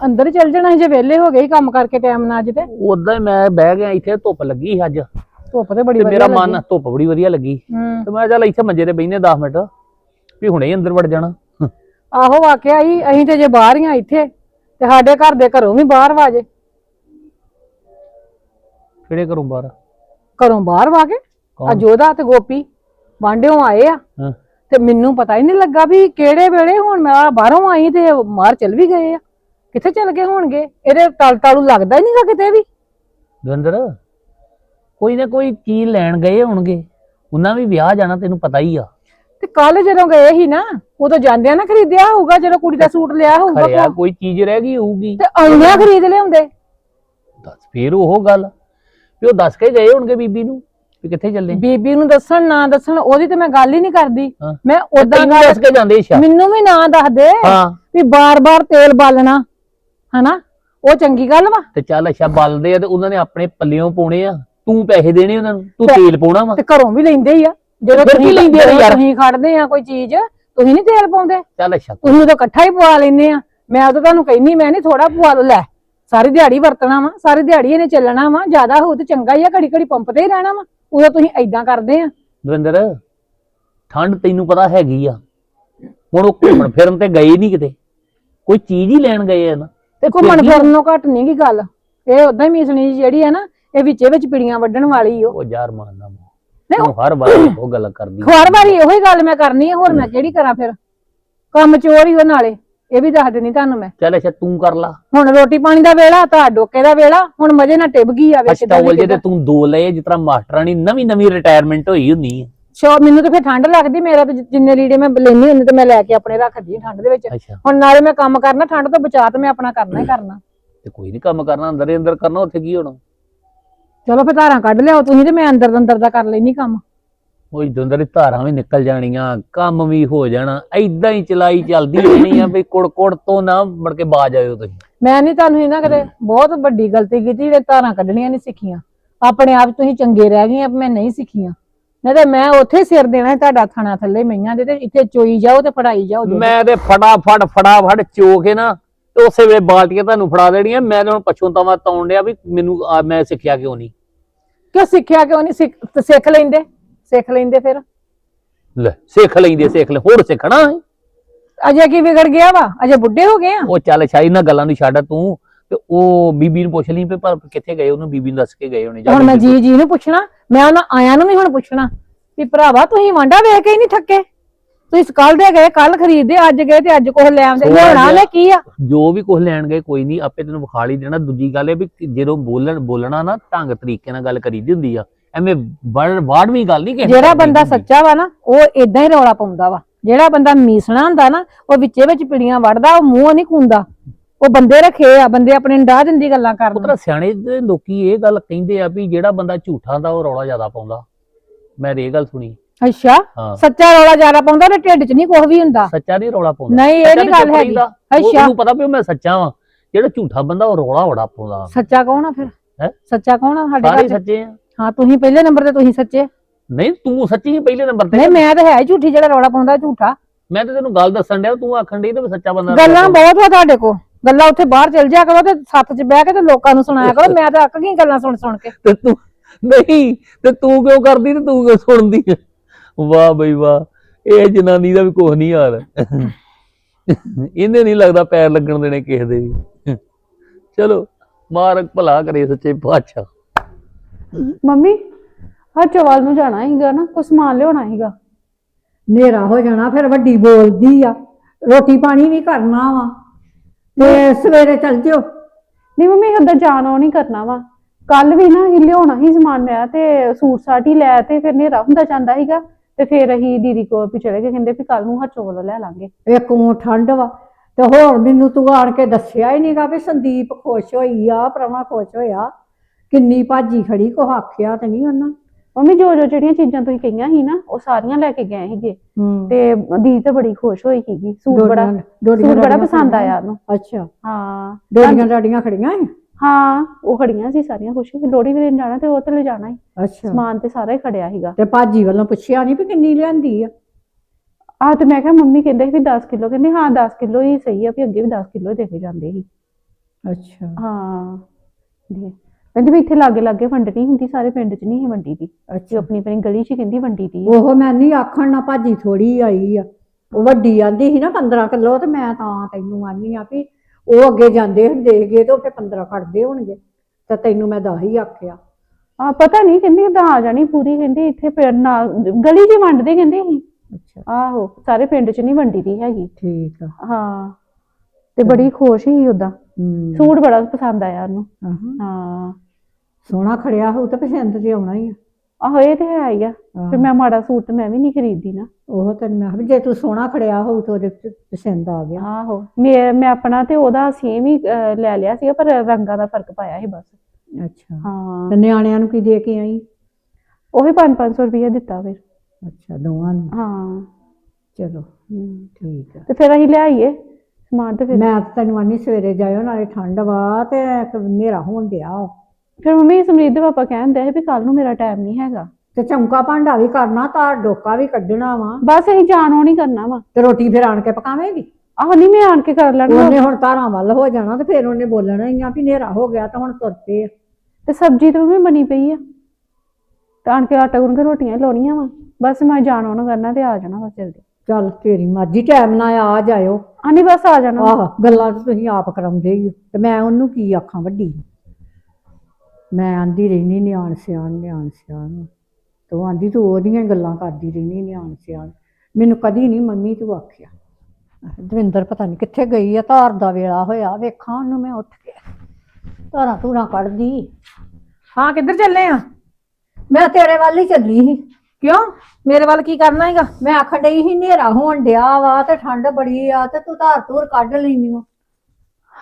ਅੰਦਰ ਹੀ ਚੱਲ ਜਾਣਾ ਸੀ ਜੇ ਵਿਹਲੇ ਹੋ ਗਏ ਸੀ ਕੰਮ ਕਰਕੇ ਟਾਈਮ ਨਾਲ ਅੱਜ ਤੇ। ਉਦਾਂ ਹੀ ਮੈਂ ਬਹਿ ਗਿਆ ਇੱਥੇ ਧੁੱਪ ਲੱਗੀ ਸੀ ਅੱਜ। ਧੁੱਪ ਤੇ ਬੜੀ ਤੇ ਵਧੀਆ ਮੇਰਾ। ਮਨ ਧੁੱਪ ਬੜੀ ਵਧੀਆ ਲੱਗੀ। ਤੇ ਮੈਂ ਕਿਹਾ ਚੱਲ ਇੱਥੇ ਮੰਜੇ ਤੇ ਬਹਿਨੇ 10 ਮਿੰਟ ਵੀ ਹੁਣੇ ਹੀ ਅੰਦਰ ਵੜ ਜਾਣਾ। ਆਹੋ ਵਾਕਿਆ ਹੀ ਅਸੀਂ ਤੇ ਜੇ ਬਾਹਰ ਹੀ ਆ ਇੱਥੇ ਤੇ ਸਾਡੇ ਘਰ ਦੇ ਘਰੋਂ ਵੀ ਬਾਹਰ ਵਾਜੇ ਕਿਹੜੇ ਘਰੋਂ ਬਾਹਰ? ਘਰੋਂ ਬਾਹਰ ਵਾ ਕੇ? ਆ ਕੌਣ? ਜੋਦਾ ਤੇ ਗੋਪੀ ਵਾਂਡਿਓ ਆਏ ਆ। ਹਾਂ। ਤੇ ਮੈਨੂੰ ਪਤਾ ਹੀ ਨਹੀਂ ਲੱਗਾ ਵੀ ਕਿਹੜੇ ਵੇਲੇ ਹੁਣ ਮੈਂ ਬਾਹਰੋਂ ਆਈ ਤੇ ਮਾਰ ਚੱਲ ਵੀ ਗਏ ਆ। ਕਿੱਥੇ ਚੱਲ ਗਏ ਹੋਣਗੇ? ਇਹਦੇ ਤਲ ਤਾਲੂ ਲੱਗਦਾ ਹੀ ਨਹੀਂਗਾ ਕਿਤੇ ਵੀ। ਦਵਿੰਦਰ ਕੋਈ ਨਾ ਕੋਈ ਚੀਜ਼ ਲੈਣ ਗਏ ਹੋਣਗੇ। ਉਹਨਾਂ ਵੀ ਵਿਆਹ ਜਾਣਾ ਤੈਨੂੰ ਪਤਾ ਹੀ ਆ। ਤੇ ਕੱਲ ਜਦੋਂ ਗਏ ਸੀ ਨਾ ਉਦੋਂ ਜਾਂਦਿਆਂ ਨਾ ਖਰੀਦਿਆ ਹੋਊਗਾ ਜਦੋਂ ਕੁੜੀ ਦਾ ਸੂਟ ਲਿਆ ਹੋਊਗਾ ਖਰਿਆ ਕੋਈ ਚੀਜ਼ ਰਹਿ ਗਈ ਹੋਊਗੀ। ਤੇ ਆਈਆਂ ਖਰੀਦ ਲਿਆਉਂਦੇ। ਦੱਸ ਫੇਰ ਉਹ ਗੱਲ। ਵੀ ਉਹ ਦੱਸ ਕੇ ਗਏ ਹੋਣਗੇ ਬੀਬੀ ਨੂੰ ਵੀ ਕਿੱਥੇ ਚੱਲੇ। ਬੀਬੀ ਨੂੰ ਦੱਸਣ ਨਾ ਦੱਸਣ ਉਹਦੀ ਤੇ ਮੈਂ ਗੱਲ ਹੀ ਨਹੀਂ ਕਰਦੀ। ਹਾਂ। ਮੈਂ ਉਦਾਂ ਤੈਨੂੰ ਦੱਸ ਕੇ ਜਾਂਦੇ ਸ਼ਾ ਮੈਨੂੰ ਵੀ ਨਾ ਦੱਸ ਦੇ ਹਾਂ। ਵੀ ਬਾਰ-ਬਾਰ ਤੇਲ ਬਾਲਣਾ। ਹਨਾ? ਉਹ ਚੰਗੀ ਗੱਲ ਵਾ। ਤੇ ਚੱਲ ਅੱਛਾ ਬਲਦੇ ਆ ਤੇ ਉਹਨਾਂ ਨੇ ਆਪਣੇ ਪੱਲਿਓਂ ਪਾਉਣੇ ਆ। ਤੂੰ ਪੈਸੇ ਦੇਣੇ ਉਹਨਾਂ ਨੂੰ? ਤੂੰ ਤੇਲ ਪਾਉਣਾ ਵਾ? ਤੇ ਘਰੋਂ ਵੀ ਲੈਂਦੇ ਹੀ ਆ। ਜਦੋਂ ਤੁਸੀਂ ਲੈਂਦੇ ਆ ਜਦੋਂ ਯਾਰ? ਤੁਸੀਂ ਖੜਦੇ ਆ ਕੋਈ ਚੀਜ਼ ਤੁਸੀਂ ਨਹੀਂ ਤੇਲ ਪਾਉਂਦੇ। ਚੱਲ ਅੱਛਾ। ਤੁਸੀਂ ਉਦੋਂ ਇਕੱਠਾ ਹੀ ਪਵਾ ਲੈਨੇ ਆ। ਮੈਂ ਉਦੋਂ ਤੁਹਾਨੂੰ ਕਹਿੰਨੀ ਮੈਂ ਨਹੀਂ ਥੋੜਾ ਪਵਾ ਲਓ ਲੈ। ਸਾਰੀ ਦਿਹਾੜੀ ਵਰਤਣਾ ਵਾ ਸਾਰੀ ਦਿਹਾੜੀ ਇਹਨੇ ਚੱਲਣਾ ਵਾ। ਜ਼ਿਆਦਾ ਹੋ ਤੇ ਚੰਗਾ ਹੀ ਆ ਘੜੀ ਘੜੀ ਪੰਪ ਤੇ ਹੀ ਰਹਿਣਾ ਵਾ। ਉਦੋਂ ਤੁਸੀਂ ਐਦਾਂ ਕਰਦੇ ਆ। ਦਵਿੰਦਰ ਠੰਡ ਤੈਨੂੰ ਪਤਾ ਹੈਗੀ ਆ। ਹੁਣ ਉਹ ਘੁੰਮਣ ਫਿਰਨ ਤੇ ਗਏ ਨਹੀਂ ਕਿਤੇ। ਕੋਈ ਚੀਜ਼ ਹੀ ਲੈਣ ਗਏ ਆ ਨਾ। ਤੇ ਘੁੰਮਣ ਫਿਰਨ ਨੂੰ ਘੱਟ ਨਹੀਂ ਗੀ ਗੱਲ। ਇਹ ਉਦਾਂ ਹੀ ਮੀਸਣੀ ਜਿਹੜੀ ਆ ਨਾ ਇਹ ਵਿੱਚੇ ਵਿੱਚ ਪਿੜੀਆਂ ਵੱਢਣ ਵਾਲੀ ਓ। ਉਹ ਯਾਰ ਮਾਨਨਾ ਮੋ ਨਹੀਂ ਤੂੰ ਹਰ ਵਾਰ ਉਹ ਗੱਲ ਕਰਦੀ ਖਵਾਰ ਵਾਰੀ ਉਹੀ ਗੱਲ ਮੈਂ ਕਰਨੀ ਆ ਹੋਰ ਮੈਂ ਕਿਹੜੀ ਕਰਾਂ ਫਿਰ? ਕੰਮ ਚੋਰ ਹੀ ਉਹ ਨਾਲੇ ਇਹ ਵੀ ਦੱਸ ਦੇਣੀ ਤੁਹਾਨੂੰ ਮੈਂ। ਚੱਲ ਅੱਛਾ ਤੂੰ ਕਰ ਲਾ। ਹੁਣ ਰੋਟੀ ਪਾਣੀ ਦਾ ਵੇਲਾ ਤਾਂ ਡੋਕੇ ਦਾ ਵੇਲਾ ਹੁਣ ਮਜੇ ਨਾਲ ਟਿਪ ਗਈ ਆ ਵੇ ਅੱਛਾ ਉਹ ਜੇ ਤੇ ਤੂੰ ਦੋ ਲਏ ਜਿਸ ਤਰ੍ਹਾਂ ਮਾਸਟਰਾਣੀ ਨਵੀਂ ਨਵੀਂ ਰਿਟਾਇਰਮੈਂਟ ਹੋਈ ਹੁੰਦੀ ਹੈ ਸ਼ੋ ਮੈਨੂੰ ਤਾਂ ਫਿਰ ਠੰਡ ਲੱਗਦੀ ਮੇਰਾ ਤਾਂ ਜਿੰਨੇ ਲੀੜੇ ਮੈਂ ਲੈਣੀ ਹੁੰਦੀ ਤੇ ਮੈਂ ਲੈ ਕੇ ਆਪਣੇ ਰੱਖਦੀ ਹਾਂ ਠੰਡ ਦੇ ਵਿੱਚ। ਅੱਛਾ। ਹੁਣ ਨਾਲੇ ਮੈਂ ਕੰਮ ਕਰਨਾ ਠੰਡ ਤੋਂ ਬਚਾ ਤੇ ਮੈਂ ਆਪਣਾ ਕਰਨਾ ਹੀ ਕਰਨਾ। ਤੇ ਕੋਈ ਨਹੀਂ ਕੰਮ ਕਰਨਾ ਅੰਦਰ ਹੀ ਅੰਦਰ ਕਰਨਾ ਉੱਥੇ ਕੀ ਹੋਣਾ? ਚਲੋ ਫਿਰ ਧਾਰਾਂ ਕੱਢ ਲਿਆਓ ਤੁਸੀਂ ਤੇ ਮੈਂ ਅੰਦਰ ਅੰਦਰ ਦਾ ਕਰ ਲੈਣੀ ਕੰਮ। ਉਹ ਇਦੋਂ ਅੰਦਰ ਹੀ ਧਾਰਾਂ ਵੀ ਨਿਕਲ ਜਾਣੀਆਂ ਕੰਮ ਵੀ ਹੋ ਜਾਣਾ ਐਦਾਂ ਹੀ ਚਲਾਈ ਚੱਲਦੀ ਰਹਿਣੀ ਆ ਵੀ ਕੁੜ ਕੁੜ ਤੋਂ ਨਾ ਮੁੜ ਕੇ ਬਾਜ ਆਇਓ ਤੁਸੀਂ। ਮੈਂ ਨਹੀਂ ਤੁਹਾਨੂੰ ਇਹਨਾਂ ਕਦੇ ਬਹੁਤ ਵੱਡੀ ਗਲਤੀ ਕੀਤੀ ਜਿਹੜੇ ਧਾਰਾਂ ਕੱਢਣੀਆਂ ਨਹੀਂ ਸਿੱਖੀਆਂ। ਆਪਣੇ ਆਪ ਤੁਸੀਂ ਚੰਗੇ ਰਹਿ ਗਏ ਆ ਮੈਂ ਨਹੀਂ ਸਿੱਖੀਆਂ। ਨਹੀਂ ਤੇ ਮੈਂ ਉੱਥੇ ਸਿਰ ਦੇਣਾ ਸੀ ਤੁਹਾਡਾ ਥਣਾ ਥੱਲੇ ਮਈਆਂ ਦੇ ਤੇ ਇੱਥੇ ਚੋਈ ਜਾਓ ਤੇ ਫੜਾਈ ਜਾਓ। ਮੈਂ ਤੇ ਫਟਾਫਟ ਫਟਾਫਟ ਚੋ ਕੇ ਨਾ ਤੇ ਉਸੇ ਵੇਲੇ ਬਾਲਟੀਆਂ ਤੁਹਾਨੂੰ ਫੜਾ ਦੇਣੀਆਂ। ਮੈਂ ਤਾਂ ਹੁਣ ਪਛੂਤਾਵਾ ਤਾਉਣ ਡਿਆ ਵੀ ਮੈਨੂੰ ਆ- ਮੈਂ ਸਿੱਖਿਆ ਕਿਉਂ ਨਹੀਂ? ਕਿਉਂ ਸਿੱਖਿਆ ਕਿਉਂ ਨਹੀਂ? ਸਿੱਖ ਤੇ ਸਿੱਖ ਲੈਂਦੇ। ਸਿੱਖ ਲੈਂਦੇ ਫਿਰ। ਲੈ ਸਿੱਖ ਲੈਂਦੇ ਸਿੱਖ ਲੈ। ਹੋਰ ਸਿੱਖਣਾ ਹੈ? ਅਜੇ ਕੀ ਵਿਗੜ ਗਿਆ ਵਾ? ਅਜੇ ਬੁੱਢੇ ਹੋ ਗਏ ਆ? ਉਹ ਚੱਲ ਸ਼ਾਈ ਨਾ ਗੱਲਾਂ ਨੂੰ ਛੱਡ ਤੂੰ। ਤੇ ਉਹ ਬੀਬੀ ਨੂੰ ਪੁੱਛ ਲਈ ਵੀ ਪਰ ਕਿੱਥੇ ਗਏ? ਉਹਨੂੰ ਬੀਬੀ ਨੂੰ ਦੱਸ ਕੇ ਗਏ ਹੋਣੇ। ਜਾ ਹੁਣ ਮੈਂ ਜੀ ਜੀ ਨੂੰ ਪੁੱਛਣਾ। ਮੈਂ ਉਹਨਾਂ ਆਇਆਂ ਨੂੰ ਵੀ ਹੁਣ ਪੁੱਛਣਾ ਵੀ ਭਰਾਵਾ ਤੁਸੀਂ ਵਾਂਡਾ ਵੇਖ ਕੇ ਹੀ ਨਹੀਂ ਥੱਕੇ? ਤੁਸੀਂ ਕੱਲ ਦੇ ਗਏ ਕੱਲ ਖਰੀਦਦੇ ਅੱਜ ਗਏ ਤੇ ਅੱਜ ਕੁਝ ਲੈ ਆਉਂਦੇ ਲਿਆਉਣਾ ਨੇ ਕੀ ਆ? ਜੋ ਵੀ ਕੁਝ ਲੈਣ ਗਏ ਕੋਈ ਨਹੀਂ ਆਪੇ ਤੈਨੂੰ ਵਿਖਾ ਲਈ ਦੇਣਾ। ਦੂਜੀ ਗੱਲ ਇਹ ਵੀ ਜਦੋਂ ਬੋਲਣ ਬੋਲਣਾ ਨਾ ਢੰਗ ਤਰੀਕੇ ਨਾਲ ਗੱਲ ਕਰੀਦੀ ਹੁੰਦੀ ਆ। ਐਵੇਂ ਵੜ ਵਾੜਵੀਂ ਗੱਲ ਨਹੀਂ ਕਿਸੇ ਜਿਹੜਾ ਬੰਦਾ। ਸੱਚਾ ਵਾ ਨਾ ਉਹ ਇਦਾਂ ਹੀ ਰੌਲਾ ਪਾਉਂਦਾ ਵਾ। ਜਿਹੜਾ ਬੰਦਾ ਮੀਸਣਾ ਹੁੰਦਾ ਨਾ ਉਹ ਵਿੱਚੇ ਵਿੱਚ ਪਿੜੀਆਂ ਵੜਦਾ ਉਹ ਮੂੰਹ ਨਹੀਂ ਖੁੰਦਾ। ਉਹ ਬੰਦੇ ਰੱਖੇ ਆ ਬੰਦੇ ਆਪਣੇ ਡਾਹ ਦਿੰਦੀ ਗੱਲਾਂ ਕਰਨ ਪੁੱਤਰਾ ਸਿਆਣੇ ਦੇ ਲੋਕੀ ਇਹ ਗੱਲ ਕਹਿੰਦੇ ਆ ਵੀ ਜਿਹੜਾ ਬੰਦਾ ਝੂਠਾ ਦਾ ਉਹ ਰੌਲਾ ਜ਼ਿਆਦਾ ਪਾਉਂਦਾ। ਮੈਂ ਇਹ ਗੱਲ ਸੁਣੀ। ਅੱਛਾ ਹਾਂ। ਸੱਚਾ ਰੌਲਾ ਜ਼ਿਆਦਾ ਪਾਉਂਦਾ ਤੇ ਢਿੱਡ 'ਚ ਨਹੀਂ ਕੁਝ ਵੀ ਹੁੰਦਾ? ਸੱਚਾ ਨਹੀਂ ਰੌਲਾ ਪਾਉਂਦਾ। ਨਹੀਂ ਇਹ ਸੱਚਾ ਨਹੀਂ ਨੀ ਗੱਲ ਚੁੱਪ ਹੈਗੀ। ਰਹਿੰਦਾ। ਉਹ- ਅੱਛਾ। ਉਹਨੂੰ ਪਤਾ ਵੀ ਮੈਂ ਸੱਚਾ ਵਾਂ। ਜਿਹੜਾ ਝੂਠਾ ਬੰਦਾ ਉਹ ਰੌਲਾ ਬੜਾ ਪਾਉਂਦਾ। ਸੱਚਾ ਕੌਣ ਆ ਫਿਰ? ਹੈਂ? ਸੱਚਾ ਕੌਣ ਆ ਸਾਡੇ ਸਾਰੇ ਘਰ 'ਚ? ਸੱਚੇ ਆ। ਹਾਂ ਤੁਸੀਂ ਪਹਿਲੇ ਨੰਬਰ ਤੇ ਤੁਸੀਂ ਸੱਚੇ। ਨਹੀਂ ਤੂੰ ਸੱਚੀ ਹੀ ਪਹਿਲੇ ਨੰਬਰ ਤੇ ਨਹੀਂ ਮੈਂ ਤਾਂ ਹੈ ਹੀ ਝੂਠੀ ਜਿਹੜਾ ਰੌਲਾ ਪਾਉਂਦਾ ਝੂਠਾ। ਮੈਂ ਤਾਂ ਤੈਨੂੰ ਗੱਲ ਦੱਸਣ ਡਿਆ ਤੂੰ ਆਖਣ ਡਈ ਤੇ ਵੀ ਸੱਚਾ ਬੰਦਾ ਗੱਲਾਂ ਬਹੁਤ ਵਾ ਤੁਹਾਡੇ ਕੋ ਗੱਲਾਂ ਉੱਥੇ ਬਾਹਰ ਚਲ ਜਾ ਕਰੋ ਤੇ ਸੱਤ 'ਚ ਬਹਿ ਕੇ ਤੇ ਲੋਕਾਂ ਨੂੰ ਸੁਣਾਇਆ ਕਰੋ ਮੈਂ ਤਾਂ ਅੱਕ ਗਈ ਗੱਲਾਂ ਸੁਣ ਸੁਣ ਕੇ। ਤੇ ਤੂੰ ਨਹੀਂ ਤੇ ਤੂੰ ਕਿਉਂ ਕਰਦੀ ਤੇ ਤੂੰ ਕਿਉਂ ਸੁਣਦੀ? ਹੈ? ਵਾਹ ਬਈ ਵਾਹ ਇਹ ਜਨਾਨੀ ਦਾ ਵੀ ਕੁਝ ਨਹੀਂ ਹਾਲ। ਇਹਨੇ ਨਹੀਂ ਲੱਗਦਾ ਪੈਰ ਲੱਗਣ ਦੇਣੇ ਕਿਸੇ ਦੇ ਵੀ। ਚਲੋ ਮਾਰਕ ਭਲਾ ਕਰੇ ਸੱਚੇ ਪਾਤਸ਼ਾਹ। ਮੰਮੀ ਹਰਚਵਾਲ ਨੂੰ ਜਾਣਾ ਹੈਗਾ ਨਾ ਕੁਝ ਸਮਾਨ ਲਿਆਉਣਾ ਹੈਗਾ। ਹਨੇਰਾ ਹੋ ਜਾਣਾ ਫਿਰ ਵੱਡੀ ਬੋਲਦੀ ਆ। ਰੋਟੀ ਪਾਣੀ ਵੀ ਕਰਨਾ ਵਾ। ਤੇ ਸਵੇਰੇ ਚੱਲ ਜਿਓ। ਨਹੀਂ ਮੰਮੀ ਏਦਾਂ ਜਾਣ ਉਹ ਨਹੀਂ ਕਰਨਾ ਵਾ। ਕੱਲ ਵੀ ਨਾ ਹੀ ਲਿਆਉਣਾ ਹੀ ਸਮਾਨ ਮੈਂ ਤੇ ਸੂਟ ਸਾਟ ਹੀ ਲੈ ਤੇ ਫਿਰ ਹਨੇਰਾ ਹੁੰਦਾ ਜਾਂਦਾ ਹੈਗਾ ਤੇ ਫਿਰ ਅਸੀਂ ਦੀਦੀ ਕੋਲ ਵੀ ਚਲੇ ਗਏ ਕਹਿੰਦੇ ਵੀ ਕੱਲ ਨੂੰ ਹਰਚਵਾਲ ਲੈ ਲਾਂਗੇ। ਇੱਕ ਉਹ ਠੰਡ ਵਾ ਤੇ ਹੋਰ ਮੈਨੂੰ ਤੂੰ ਆਣ ਕੇ ਦੱਸਿਆ ਹੀ ਨਹੀਂਗਾ ਵੀ ਸੰਦੀਪ ਖੁਸ਼ ਹੋਈ ਆ ਪ੍ਰਾਹੁਣਾ ਖੁਸ਼ ਹੋਇਆ। ਕਿੰਨੀ ਭਾਜੀ ਖੜੀ ਕੋ ਆਖਿਆ ਤੇ ਨਹੀਂ ਉਹਨਾਂ। ਮੰਮੀ ਜੋ ਜੋ ਜਿਹੜੀਆਂ ਚੀਜ਼ਾਂ ਤੁਸੀਂ ਕਹੀਆਂ ਸੀ ਨਾ ਉਹ ਸਾਰੀਆਂ ਲੈ ਕੇ ਗਏ ਸੀਗੇ। ਹੂੰ। ਤੇ ਦੀਦੀ ਤਾਂ ਬੜੀ ਖੁਸ਼ ਹੋਈ ਸੀਗੀ। ਸੂਟ ਬੜਾ ਸੂਟ ਬੜਾ ਪਸੰਦ। ਆਇਆ ਉਹਨੂੰ। ਅੱਛਾ। ਹਾਂ। ਡੋਡੀਆਂ ਡਾਡੀਆਂ ਖੜੀਆਂ ਸੀ? ਹਾਂ ਉਹ ਖੜੀਆਂ ਸੀ ਸਾਰੀਆਂ ਖੁਸ਼। ਲੋੜੀ ਵੀ ਦੇਣ ਜਾਣਾ ਤੇ ਉਹ ਤੇ ਲੈ ਜਾਣਾ ਹੀ ਅੱਛਾ। ਸਮਾਨ ਤੇ ਸਾਰਾ ਹੀ ਖੜਿਆ ਸੀਗਾ। ਤੇ ਭਾਜੀ ਵੱਲੋਂ ਪੁੱਛਿਆ ਨਹੀਂ ਵੀ ਕਿੰਨੀ ਲਿਆਂਦੀ ਆ? ਆ ਤੇ ਮੈਂ ਕਿਹਾ ਮੰਮੀ ਕਹਿੰਦੇ ਸੀ ਵੀ 10 ਕਿਲੋ। ਕਹਿੰਦੇ ਹਾਂ 10 ਕਿਲੋ ਹੀ ਸਹੀ ਆ ਵੀ ਅੱਗੇ ਵੀ 10 ਕਿਲੋ ਦੇ ਕੇ ਜਾਂਦੇ ਸੀ। ਅੱਛਾ। ਹਾਂ। ਦੇ ਕਹਿੰਦੀ ਵੀ ਇੱਥੇ ਲਾਗੇ ਲਾਗੇ ਵੰਡਣੀ ਹੁੰਦੀ ਸਾਰੇ ਪਿੰਡ 'ਚ ਨਹੀਂ ਸੀ ਵੰਡੀ ਦੀ। ਜੋ ਅੱਛਾ ਆਪਣੀ ਆਪਣੀ ਗਲੀ 'ਚ ਕਹਿੰਦੀ ਵੰਡੀ ਦੀ। ਉਹ ਮੈਂ ਨਹੀਂ ਆਖਣ ਨਾ ਭਾਜੀ ਥੋੜੀ ਆਈ ਆ। ਉਹ ਵੱਡੀ ਆਂਦੀ ਸੀ ਨਾ 15 ਕਿਲੋ ਤੇ ਮੈਂ ਤਾਂ ਤੈਨੂੰ ਆਨੀ ਆ ਵੀ ਉਹ ਅੱਗੇ ਜਾਂਦੇ ਹੁੰਦੇ ਸੀਗੇ ਤੇ ਉਹ ਫਿਰ 15 ਖੜਦੇ ਹੋਣਗੇ। ਤੇ ਤੈਨੂੰ ਮੈਂ 10 ਹੀ ਆਖਿਆ। ਆ ਪਤਾ ਨਹੀਂ ਕਹਿੰਦੀ ਉਦਾਂ ਆ ਜਾਣੀ ਪੂਰੀ ਕਹਿੰਦੀ ਇੱਥੇ ਪਿੰਡ ਨਾਲ ਗਲੀ 'ਚ ਹੀ ਵੰਡਦੇ ਕਹਿੰਦੇ ਸੀ ਅੱਛਾ। ਆਹੋ ਸਾਰੇ ਪਿੰਡ 'ਚ ਨਹੀਂ ਵੰਡੀ ਦੀ ਹੈਗੀ। ਠੀਕ ਆ। ਹਾਂ ਤੇ ਬੜੀ ਖੁਸ਼ ਸੀ ਉਦਾਂ ਹੂੰ। ਸੂਟ ਬੜਾ ਪਸੰਦ ਆਇਆ ਉਹਨੂੰ। ਹਾਂ। ਸੋਹਣਾ ਖੜਿਆ ਹੋਊ ਤਾਂ ਪਸੰਦ ਤੇ ਆਉਣਾ ਹੀ ਆ। ਆਹੋ ਇਹ ਤੇ ਹੈ ਹੀ ਆ। ਫਿਰ ਮੈਂ ਮਾੜਾ ਸੂਟ ਤੇ ਮੈਂ ਵੀ ਨਹੀਂ ਖਰੀਦਦੀ ਨਾ। ਉਹ ਤੈਨੂੰ ਮੈਂ ਕਿਹਾ ਵੀ ਜੇ ਤੂੰ ਸੋਹਣਾ ਖੜਿਆ ਹੋਊ ਤਾਂ ਉਹਦੇ ਚ ਪਸੰਦ ਆ ਗਿਆ। ਆਹੋ ਮੈਂ ਮੈਂ ਆਪਣਾ ਤੇ ਉਹਦਾ ਸੇਮ ਹੀ ਅਹ, ਲੈ ਲਿਆ ਸੀਗਾ ਪਰ ਰੰਗਾਂ ਦਾ ਫ਼ਰਕ ਪਾਇਆ ਸੀ ਬਸ। ਅੱਛਾ। ਹਾਂ। ਤੇ ਨਿਆਣਿਆਂ ਨੂੰ ਕੀ ਦੇ ਕੇ ਆਈ? ਉਹੀ 5-500 ਰੁਪਏ ਦਿੱਤਾ ਫਿਰ। ਅੱਛਾ ਦੋਵਾਂ ਨੂੰ? ਹਾਂ। ਚਲੋ ਹਮ। ਠੀਕ ਆ। ਤੇ ਫਿਰ ਅਸੀਂ ਲਿਆਈਏ ਸਮਾਨ ਤੇ ਫਿਰ। ਮੈਂ ਤਾਂ ਤੈਨੂੰ ਆਨੀ ਸਵੇਰੇ ਜਾਇਓ ਨਾਲੇ ਠੰਡ ਵਾ ਤੇ ਹਨੇਰਾ ਹੋਣ ਡਿਆ। ਫਿਰ ਮੰਮੀ ਸਮਰੀਤ ਦੇ ਪਾਪਾ ਕਹਿੰਦੇ ਸੀ ਵੀ ਕੱਲ ਨੂੰ ਮੇਰਾ ਟਾਈਮ ਨਹੀਂ ਹੈਗਾ। ਤੇ ਚੌਂਕਾ ਭਾਂਡਾ ਵੀ ਕਰਨਾ ਤਾਂ ਡੋਕਾ ਵੀ ਕੱਢਣਾ ਵਾ। ਬਸ ਅਸੀਂ ਜਾਣ ਨਹੀਂ ਕਰਨਾ ਵਾ। ਤੇ ਰੋਟੀ ਫਿਰ ਆਣ ਕੇ ਪਕਾਵੇਂਗੀ? ਆਹ ਨਹੀਂ ਮੈਂ ਆਣ ਕੇ ਕਰ ਲੈਣਾ। ਉਹਨੇ ਹੁਣ ਧਾਰਾਂ ਵੱਲ ਹੋ ਜਾਣਾ ਤੇ ਫਿਰ ਉਹਨੇ ਬੋਲਣਾ ਹੀ ਆ ਵੀ ਹਨੇਰਾ ਹੋ ਗਿਆ ਤਾਂ ਹੁਣ ਤੁਰ ਪਏ ਆ। ਤੇ ਸਬਜ਼ੀ ਤੇ ਮੰਮੀ ਬਣੀ ਪਈ ਆ। ਤਾਂ ਆਣ ਕੇ ਆਟਾ ਗੁੰਨ ਕੇ ਰੋਟੀਆਂ ਹੀ ਲਾਉਣੀਆਂ ਵਾ। ਬਸ ਮੈਂ ਜਾਣ ਉਹਨੂੰ ਕਰਨਾ ਤੇ ਆ ਜਾਣਾ ਬਸ ਜਲਦੀ। ਚੱਲ ਤੇਰੀ ਮਰਜ਼ੀ ਟਾਈਮ ਨਾਲ ਆ ਜਾਇਓ। ਆ ਨਹੀਂ ਬਸ ਆ ਜਾਣਾ। ਆਹ ਗੱਲਾਂ ਤਾਂ ਤੁਸੀਂ ਆਪ ਕਰਾਉਂਦੇ ਹੀ ਹੋ। ਤੇ ਮੈਂ ਉਹਨੂੰ ਕੀ ਆਖਾਂ ਵੱਡੀ ਨੂੰ। ਮੈਂ ਆਂਦੀ ਰਹਿਨੀ ਨਿਆਣ ਸਿਆਣ ਨਿਆਣ ਸਿਆਣ। ਤੂੰ ਆਂਦੀ, ਤੂੰ ਉਹਦੀਆਂ ਗੱਲਾਂ ਕਰਦੀ ਰਹਿਨੀ ਨਿਆਣ ਸਿਆਣ। ਮੈਨੂੰ ਕਦੀ ਨਹੀਂ ਮੰਮੀ ਤੂੰ ਆਖਿਆ। ਦਵਿੰਦਰ ਪਤਾ ਨਹੀਂ ਕਿੱਥੇ ਗਈ ਆ, ਧਾਰ ਦਾ ਵੇਲਾ ਹੋਇਆ, ਵੇਖਾਂ ਉਹਨੂੰ ਮੈਂ ਉੱਠ ਕੇ। ਧਾਰਾਂ ਧੂਰਾਂ ਕੱਢਦੀ। ਹਾਂ, ਕਿੱਧਰ ਚੱਲੇ ਆ? ਮੈਂ ਤੇਰੇ ਵੱਲ ਹੀ ਚੱਲੀ ਸੀ। ਕਿਉਂ? ਮੇਰੇ ਵੱਲ ਕੀ ਕਰਨਾ ਹੈਗਾ? ਮੈਂ ਆਖਣ ਡਈ ਸੀ, ਹਨੇਰਾ ਹੋਣ ਡਿਆ ਵਾ ਤੇ ਠੰਡ ਬੜੀ ਆ ਤੇ ਤੂੰ ਧਾਰ ਧੂਰ ਕੱਢ ਲੈਨੀ ਓ।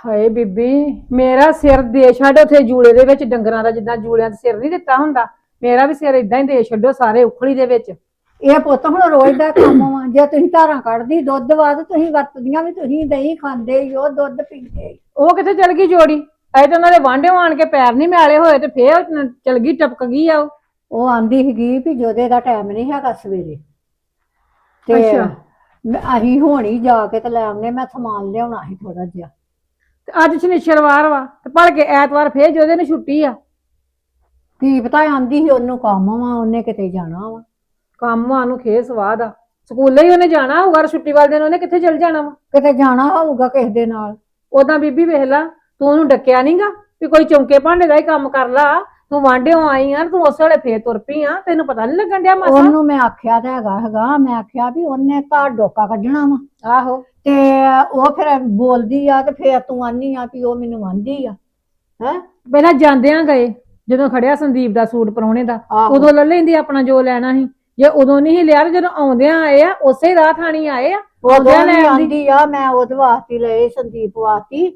ਹਾਏ ਬੀਬੀ ਮੇਰਾ ਸਿਰ ਦੇ ਛੱਡ ਉਥੇ ਜੂਲੇ ਦੇ ਵਿੱਚ ਡੰਗਰਾਂ ਦਾ ਜਿੱਦਾਂ ਜੂਲਿਆਂ ਦਾ ਸਿਰ ਨਹੀਂ ਦਿੱਤਾ ਹੁੰਦਾ। ਮੇਰਾ ਵੀ ਸਿਰ ਇਦਾਂ ਹੀ ਦੇ ਛੱਡੋ ਸਾਰੇ ਉਖਲੀ ਦੇ ਵਿੱਚ। ਇਹ ਪੁੱਤ ਹੁਣ ਰੋਜ਼ ਦਾ ਕੰਮ ਵਾ। ਜੇ ਤੁਸੀਂ ਧਾਰਾਂ ਕੱਢਦੀ ਦੁੱਧ ਵਾ ਤੇ ਤੁਸੀਂ ਵਰਤਦੀਆਂ ਵੀ ਤੁਸੀਂ ਦਹੀਂ ਖਾਂਦੇ ਹੀ ਹੋ ਦੁੱਧ ਪੀਂਦੇ ਹੀ। ਉਹ ਕਿੱਥੇ ਚਲ ਗਈ ਜੋੜੀ? ਅਜੇ ਤਾਂ ਉਹਨਾਂ ਦੇ ਵਾਂਢੇ ਆਣ ਕੇ ਪੈਰ ਨਹੀਂ ਮਿਆਲੇ ਹੋਏ ਤੇ ਫੇਰ ਚਲ ਗਈ ਟਪਕ ਗਈ ਆ ਉਹ। ਉਹ ਆਂਦੀ ਸੀਗੀ ਵੀ ਜੋਦੇ ਦਾ ਟਾਈਮ ਨਹੀਂ ਹੈਗਾ ਸਵੇਰੇ। ਤੇ ਅੱਛਾ। ਮੈਂ- ਅਸੀਂ ਹੋਣੀ ਜਾ ਕੇ ਤੇ ਲੈ ਆਉਂਦੇ ਮੈਂ ਸਮਾਨ ਲਿਆਉਣਾ ਸੀ ਥੋੜਾ ਜਿਹਾ। ਤੇ ਅੱਜ ਸ਼ਨੀਚਰਵਾਰ ਵਾ ਤੇ ਭੜ ਕੇ ਐਤਵਾਰ ਫੇਰ ਜੋਦੇ ਨੂੰ ਛੁੱਟੀ ਆ। ਕੀ ਪਤਾ ਆਂਦੀ ਸੀ ਉਹਨੂੰ ਕੰਮ ਵਾ ਉਹਨੇ ਕਿਤੇ ਜਾਣਾ ਵਾ। ਕੰਮ ਆ ਨੂੰ ਖੇ ਸਵਾਦ ਆ। ਸਕੂਲੇ ਹੀ ਉਹਨੇ ਜਾਣਾ ਹੋਊਗਾ ਤੇ ਛੁੱਟੀ ਵਾਲੇ ਦਿਨ ਉਹਨੇ ਕਿੱਥੇ ਚਲ ਜਾਣਾ ਵਾ? ਕਿਤੇ ਜਾਣਾ ਹੋਊਗਾ ਕਿਸੇ ਦੇ ਨਾਲ। ਉਦਾਂ ਬੀਬੀ ਵੇਖ ਲਾ ਤੂੰ ਉਹਨੂੰ ਡੱਕਿਆ ਨਹੀਂਗਾ ਵੀ ਕੋਈ ਚੌਂਕੇ ਭਾਂਡੇ ਦਾ ਹੀ ਕੰਮ ਕਰ ਲਾ। ਤੂੰ ਵਾਂਢਿਓ ਆਈ ਆ ਤੂੰ ਉਸ ਵੇਲੇ ਫੇਰ ਤੁਰ ਪਈ ਆ ਤੈਨੂੰ ਪਤਾ ਨਹੀਂ ਲੱਗਣ ਡਿਆ ਮਾਸਾ। ਉਹਨੂੰ ਮੈਂ ਆਖਿਆ ਤਾਂ ਹੈਗਾ ਹੈਗਾ ਮੈਂ ਆਖਿਆ ਵੀ ਉਹਨੇ ਤਾਂ ਡੋਕਾ ਕੱਢਣਾ ਵਾ। ਆਹੋ। ਤੇ ਉਹ ਫਿਰ ਬੋਲਦੀ ਆ ਤੇ ਫਿਰ ਤੂੰ ਆਨੀ ਆ ਵੀ ਉਹ ਮੈਨੂੰ ਆਂਦੀ ਆ ਹੈ? ਪਹਿਲਾਂ ਜਾਂਦਿਆਂ ਗਏ ਜਦੋਂ ਖੜਿਆ ਸੰਦੀਪ ਦਾ ਸੂਟ ਪਰੋਣੇ ਦਾ ਆਹੋ। ਉਦੋਂ ਲੈ ਲੈਂਦੀ ਆਪਣਾ ਜੋ ਲੈਣਾ ਸੀ। ਜੇ ਉਦੋਂ ਨਹੀਂ ਸੀ ਲਿਆ ਤੇ ਜਦੋਂ ਆਉਂਦਿਆਂ ਆਏ ਆ ਉਸੇ ਰਾਹ ਥਾਣੀ ਆਏ ਆ ਉਦੋਂ ਆਉਂਦਿਆਂ ਲੈ ਆਉਂਦੀ ਆਂਦੀ ਆ ਮੈਂ ਉਹਦੇ ਵਾਸਤੇ ਲਏ ਸੰਦੀਪ ਵਾਸਤੇ।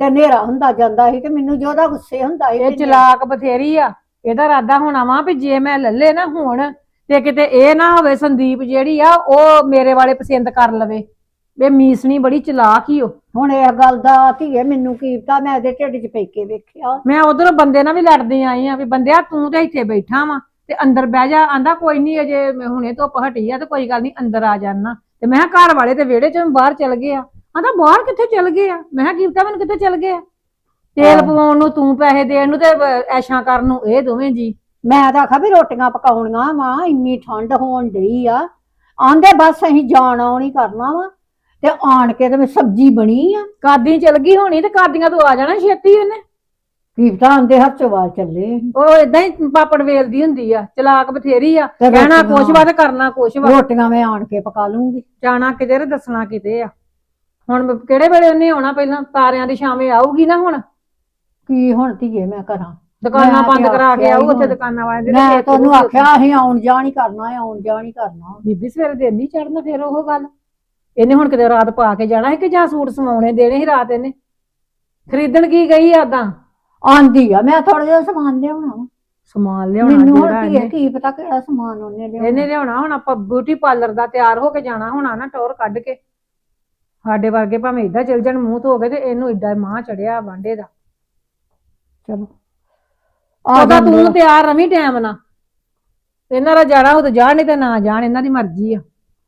ਤੇ ਹਨੇਰਾ ਹੁੰਦਾ ਜਾਂਦਾ ਸੀ ਤੇ ਮੈਨੂੰ ਜੋ ਉਹਦਾ ਗੁੱਸੇ ਹੁੰਦਾ ਸੀ ਇਹ ਚਲਾਕ ਬਥੇਰੀ ਆ ਇਹਦਾ ਇਰਾਦਾ ਹੋਣਾ ਵਾ ਵੀ ਜੇ ਮੈਂ ਲੱਲੇ ਨਾ ਹੁਣ ਤੇ ਕਿਤੇ ਇਹ ਨਾ ਹੋਵੇ ਸੰਦੀਪ ਜਿਹੜੀ ਆ ਉਹ ਮੇਰੇ ਵਾਲੇ ਪਸੰਦ ਕਰ ਲਵੇ। ਵੇ ਮੀਸਣੀ ਬੜੀ ਚਲਾਕ ਹੀ ਉਹ ਹੁਣ ਇਹ ਗੱਲ ਦਾ ਧੀਏ ਮੈਨੂੰ ਕੀ ਪਤਾ? ਮੈਂ ਇਹਦੇ ਢਿੱਡ 'ਚ ਪੇਕੇ ਵੇਖਿਆ। ਮੈਂ ਉਧਰ ਬੰਦੇ ਨਾਲ ਵੀ ਲੜਦੀ ਆਈ ਆ ਵੀ ਬੰਦਿਆ ਤੂੰ ਤੇ ਇੱਥੇ ਬੈਠਾ ਵਾ ਤੇ ਅੰਦਰ ਬਹਿ ਜਾ। ਆਂਦਾ ਕੋਈ ਨਹੀਂ ਅਜੇ ਮੈਂ ਹੁਣੇ ਧੁੱਪ ਹਟੀ ਆ ਤੇ ਕੋਈ ਗੱਲ ਨਹੀਂ ਅੰਦਰ ਆ ਜਾਣਾ ਤੇ ਮੈਂ ਕਿਹਾ ਘਰ ਵਾਲੇ ਤੇ ਵਿਹੜੇ ਚੋਂ ਬਾਹਰ ਚਲ ਗਏ ਆ। ਆਂਦਾ ਬਾਹਰ ਕਿੱਥੇ ਚਲ ਗਏ ਆ? ਮੈਂ ਕਿਹਾ ਕੀ ਪਤਾ ਮੈਨੂੰ ਕਿੱਥੇ ਚਲ ਗਏ ਆ? ਤੇਲ। ਪਵਾਉਣ ਨੂੰ ਤੂੰ ਪੈਸੇ ਦੇਣ ਨੂੰ ਤੇ ਐਸ਼ਾਂ ਕਰਨ ਨੂੰ ਇਹ ਦੋਵੇਂ ਜੀ। ਮੈਂ ਤਾਂ ਆਖਿਆ ਵੀ ਰੋਟੀਆਂ ਪਕਾਉਣੀਆਂ ਵਾ ਇੰਨੀ ਠੰਡ ਹੋਣ ਡਈ ਆ। ਆਂਦੇ ਬਸ ਅਸੀਂ ਜਾਣ ਆਉਣੀ ਕਰਨਾ ਵਾ। ਤੇ ਆਣ ਕੇ ਤੇ ਸਬਜ਼ੀ ਬਣੀ ਆ। ਕਾਦੀ ਚਲ ਗਈ ਹੋਣੀ ਤੇ ਕਾਦੀਆਂ ਤੋਂ ਆ ਜਾਣਾ ਛੇਤੀ ਉਹਨੇ? ਕੀ ਪਤਾ ਆਂਦੇ ਹੱਥ ਵਾਲ ਚੱਲੇ। ਉਹ ਇਦਾਂ ਹੀ ਪਾਪੜ ਵੇਲਦੀ ਹੁੰਦੀ ਆ ਚਲਾਕ ਬਥੇਰੀ ਆ। ਤੇ ਕਹਿਣਾ ਰੋਟੀਆਂ- ਕੁਛ ਵਾ ਤੇ ਕਰਨਾ ਕੁਛ ਵਾ। ਰੋਟੀਆਂ ਮੈਂ ਆਣ ਕੇ ਪਕਾ ਲੂੰਗੀ। ਜਾਣਾ ਤੇ ਦੱਸਣਾ ਕਿਤੇ ਆ। ਹੁਣ ਕਿਹੜੇ ਵੇਲੇ ਉਹਨੇ ਆਉਣਾ ਪਹਿਲਾਂ? ਤਾਰਿਆਂ ਦੀ ਸ਼ਾਮੇ ਆਊਗੀ ਨਾ ਹੁਣ? ਕੀ ਹੁਣ ਧੀਏ ਮੈਂ ਕਰਾਂ? ਦੁਕਾਨਾਂ ਮੈਂ ਤੇ ਬੰਦ ਕਰਾ ਕੇ ਆਖਿਆ ਆਊ ਉੱਥੇ। ਦੁਕਾਨਾਂ ਵਾਲੇ ਦੇ ਮੈਂ ਤੁਹਾਨੂੰ ਆਖਿਆ ਅਸੀਂ ਆਉਣ ਜਾਣ ਹੀ ਕਰਨਾ ਹੈ ਆਉਣ ਜਾਣ ਹੀ ਕਰਨਾ। ਬੀਬੀ ਸਵੇਰੇ ਦਿਨ ਨਹੀਂ ਚੜਨਾ ਫੇਰ ਉਹ ਗੱਲ। ਇਹਨੇ ਹੁਣ ਕਿਤੇ ਰਾਤ ਪਾ ਕੇ ਜਾਣਾ ਹੈ ਕਿ ਜਾਂ ਸੂਟ ਸਵਾਉਣੇ ਦੇਣੇ ਸੀ ਰਾਤ ਇਹਨੇ? ਖਰੀਦਣ ਕੀ ਗਈ ਆਦਾ ਆਂਦੀ ਆ ਮੈਂ ਥੋੜਾ ਜਿਹਾ ਸਮਾਨ ਲਿਆਉਣਾ ਵਾ। ਸਮਾਨ ਲਿਆਉਣਾ ਮੈਨੂੰ ਇਹਨੇ ਕੀ ਪਤਾ ਕਿਹੜਾ ਸਮਾਨ ਉਹਨੇ ਲਿਆਉਣਾ। ਇਹਨੇ ਲਿਆਉਣਾ ਹੁਣ ਆਪਾਂ ਬਿਊਟੀ ਪਾਰਲਰ ਦਾ ਤਿਆਰ ਹੋ ਕੇ ਜਾਣਾ ਹੋਣਾ ਨਾ ਟੌਰ ਕੱਢ ਕੇ। ਸਾਡੇ ਵਰਗੇ ਭਾਵੇਂ ਏਦਾਂ ਚਲ ਜਾਣ ਮੂੰਹ ਧੋ ਕੇ ਤੇ ਇਹਨੂੰ ਏਡਾ ਮਾਂ ਚੜਿਆ ਵਾਂਡੇ ਦਾ। ਚਲੋ। ਉਹਦਾ ਤੂੰ ਤਿਆਰ ਰਵੀਂ ਟਾਈਮ ਨਾਲ। ਇਹਨਾਂ ਦਾ ਜਾਣਾ ਉਹ ਤਾਂ ਜਾਣ ਨਹੀਂ ਤੇ ਨਾ ਜਾਣ ਇਹਨਾਂ ਦੀ ਮਰਜ਼ੀ ਆ।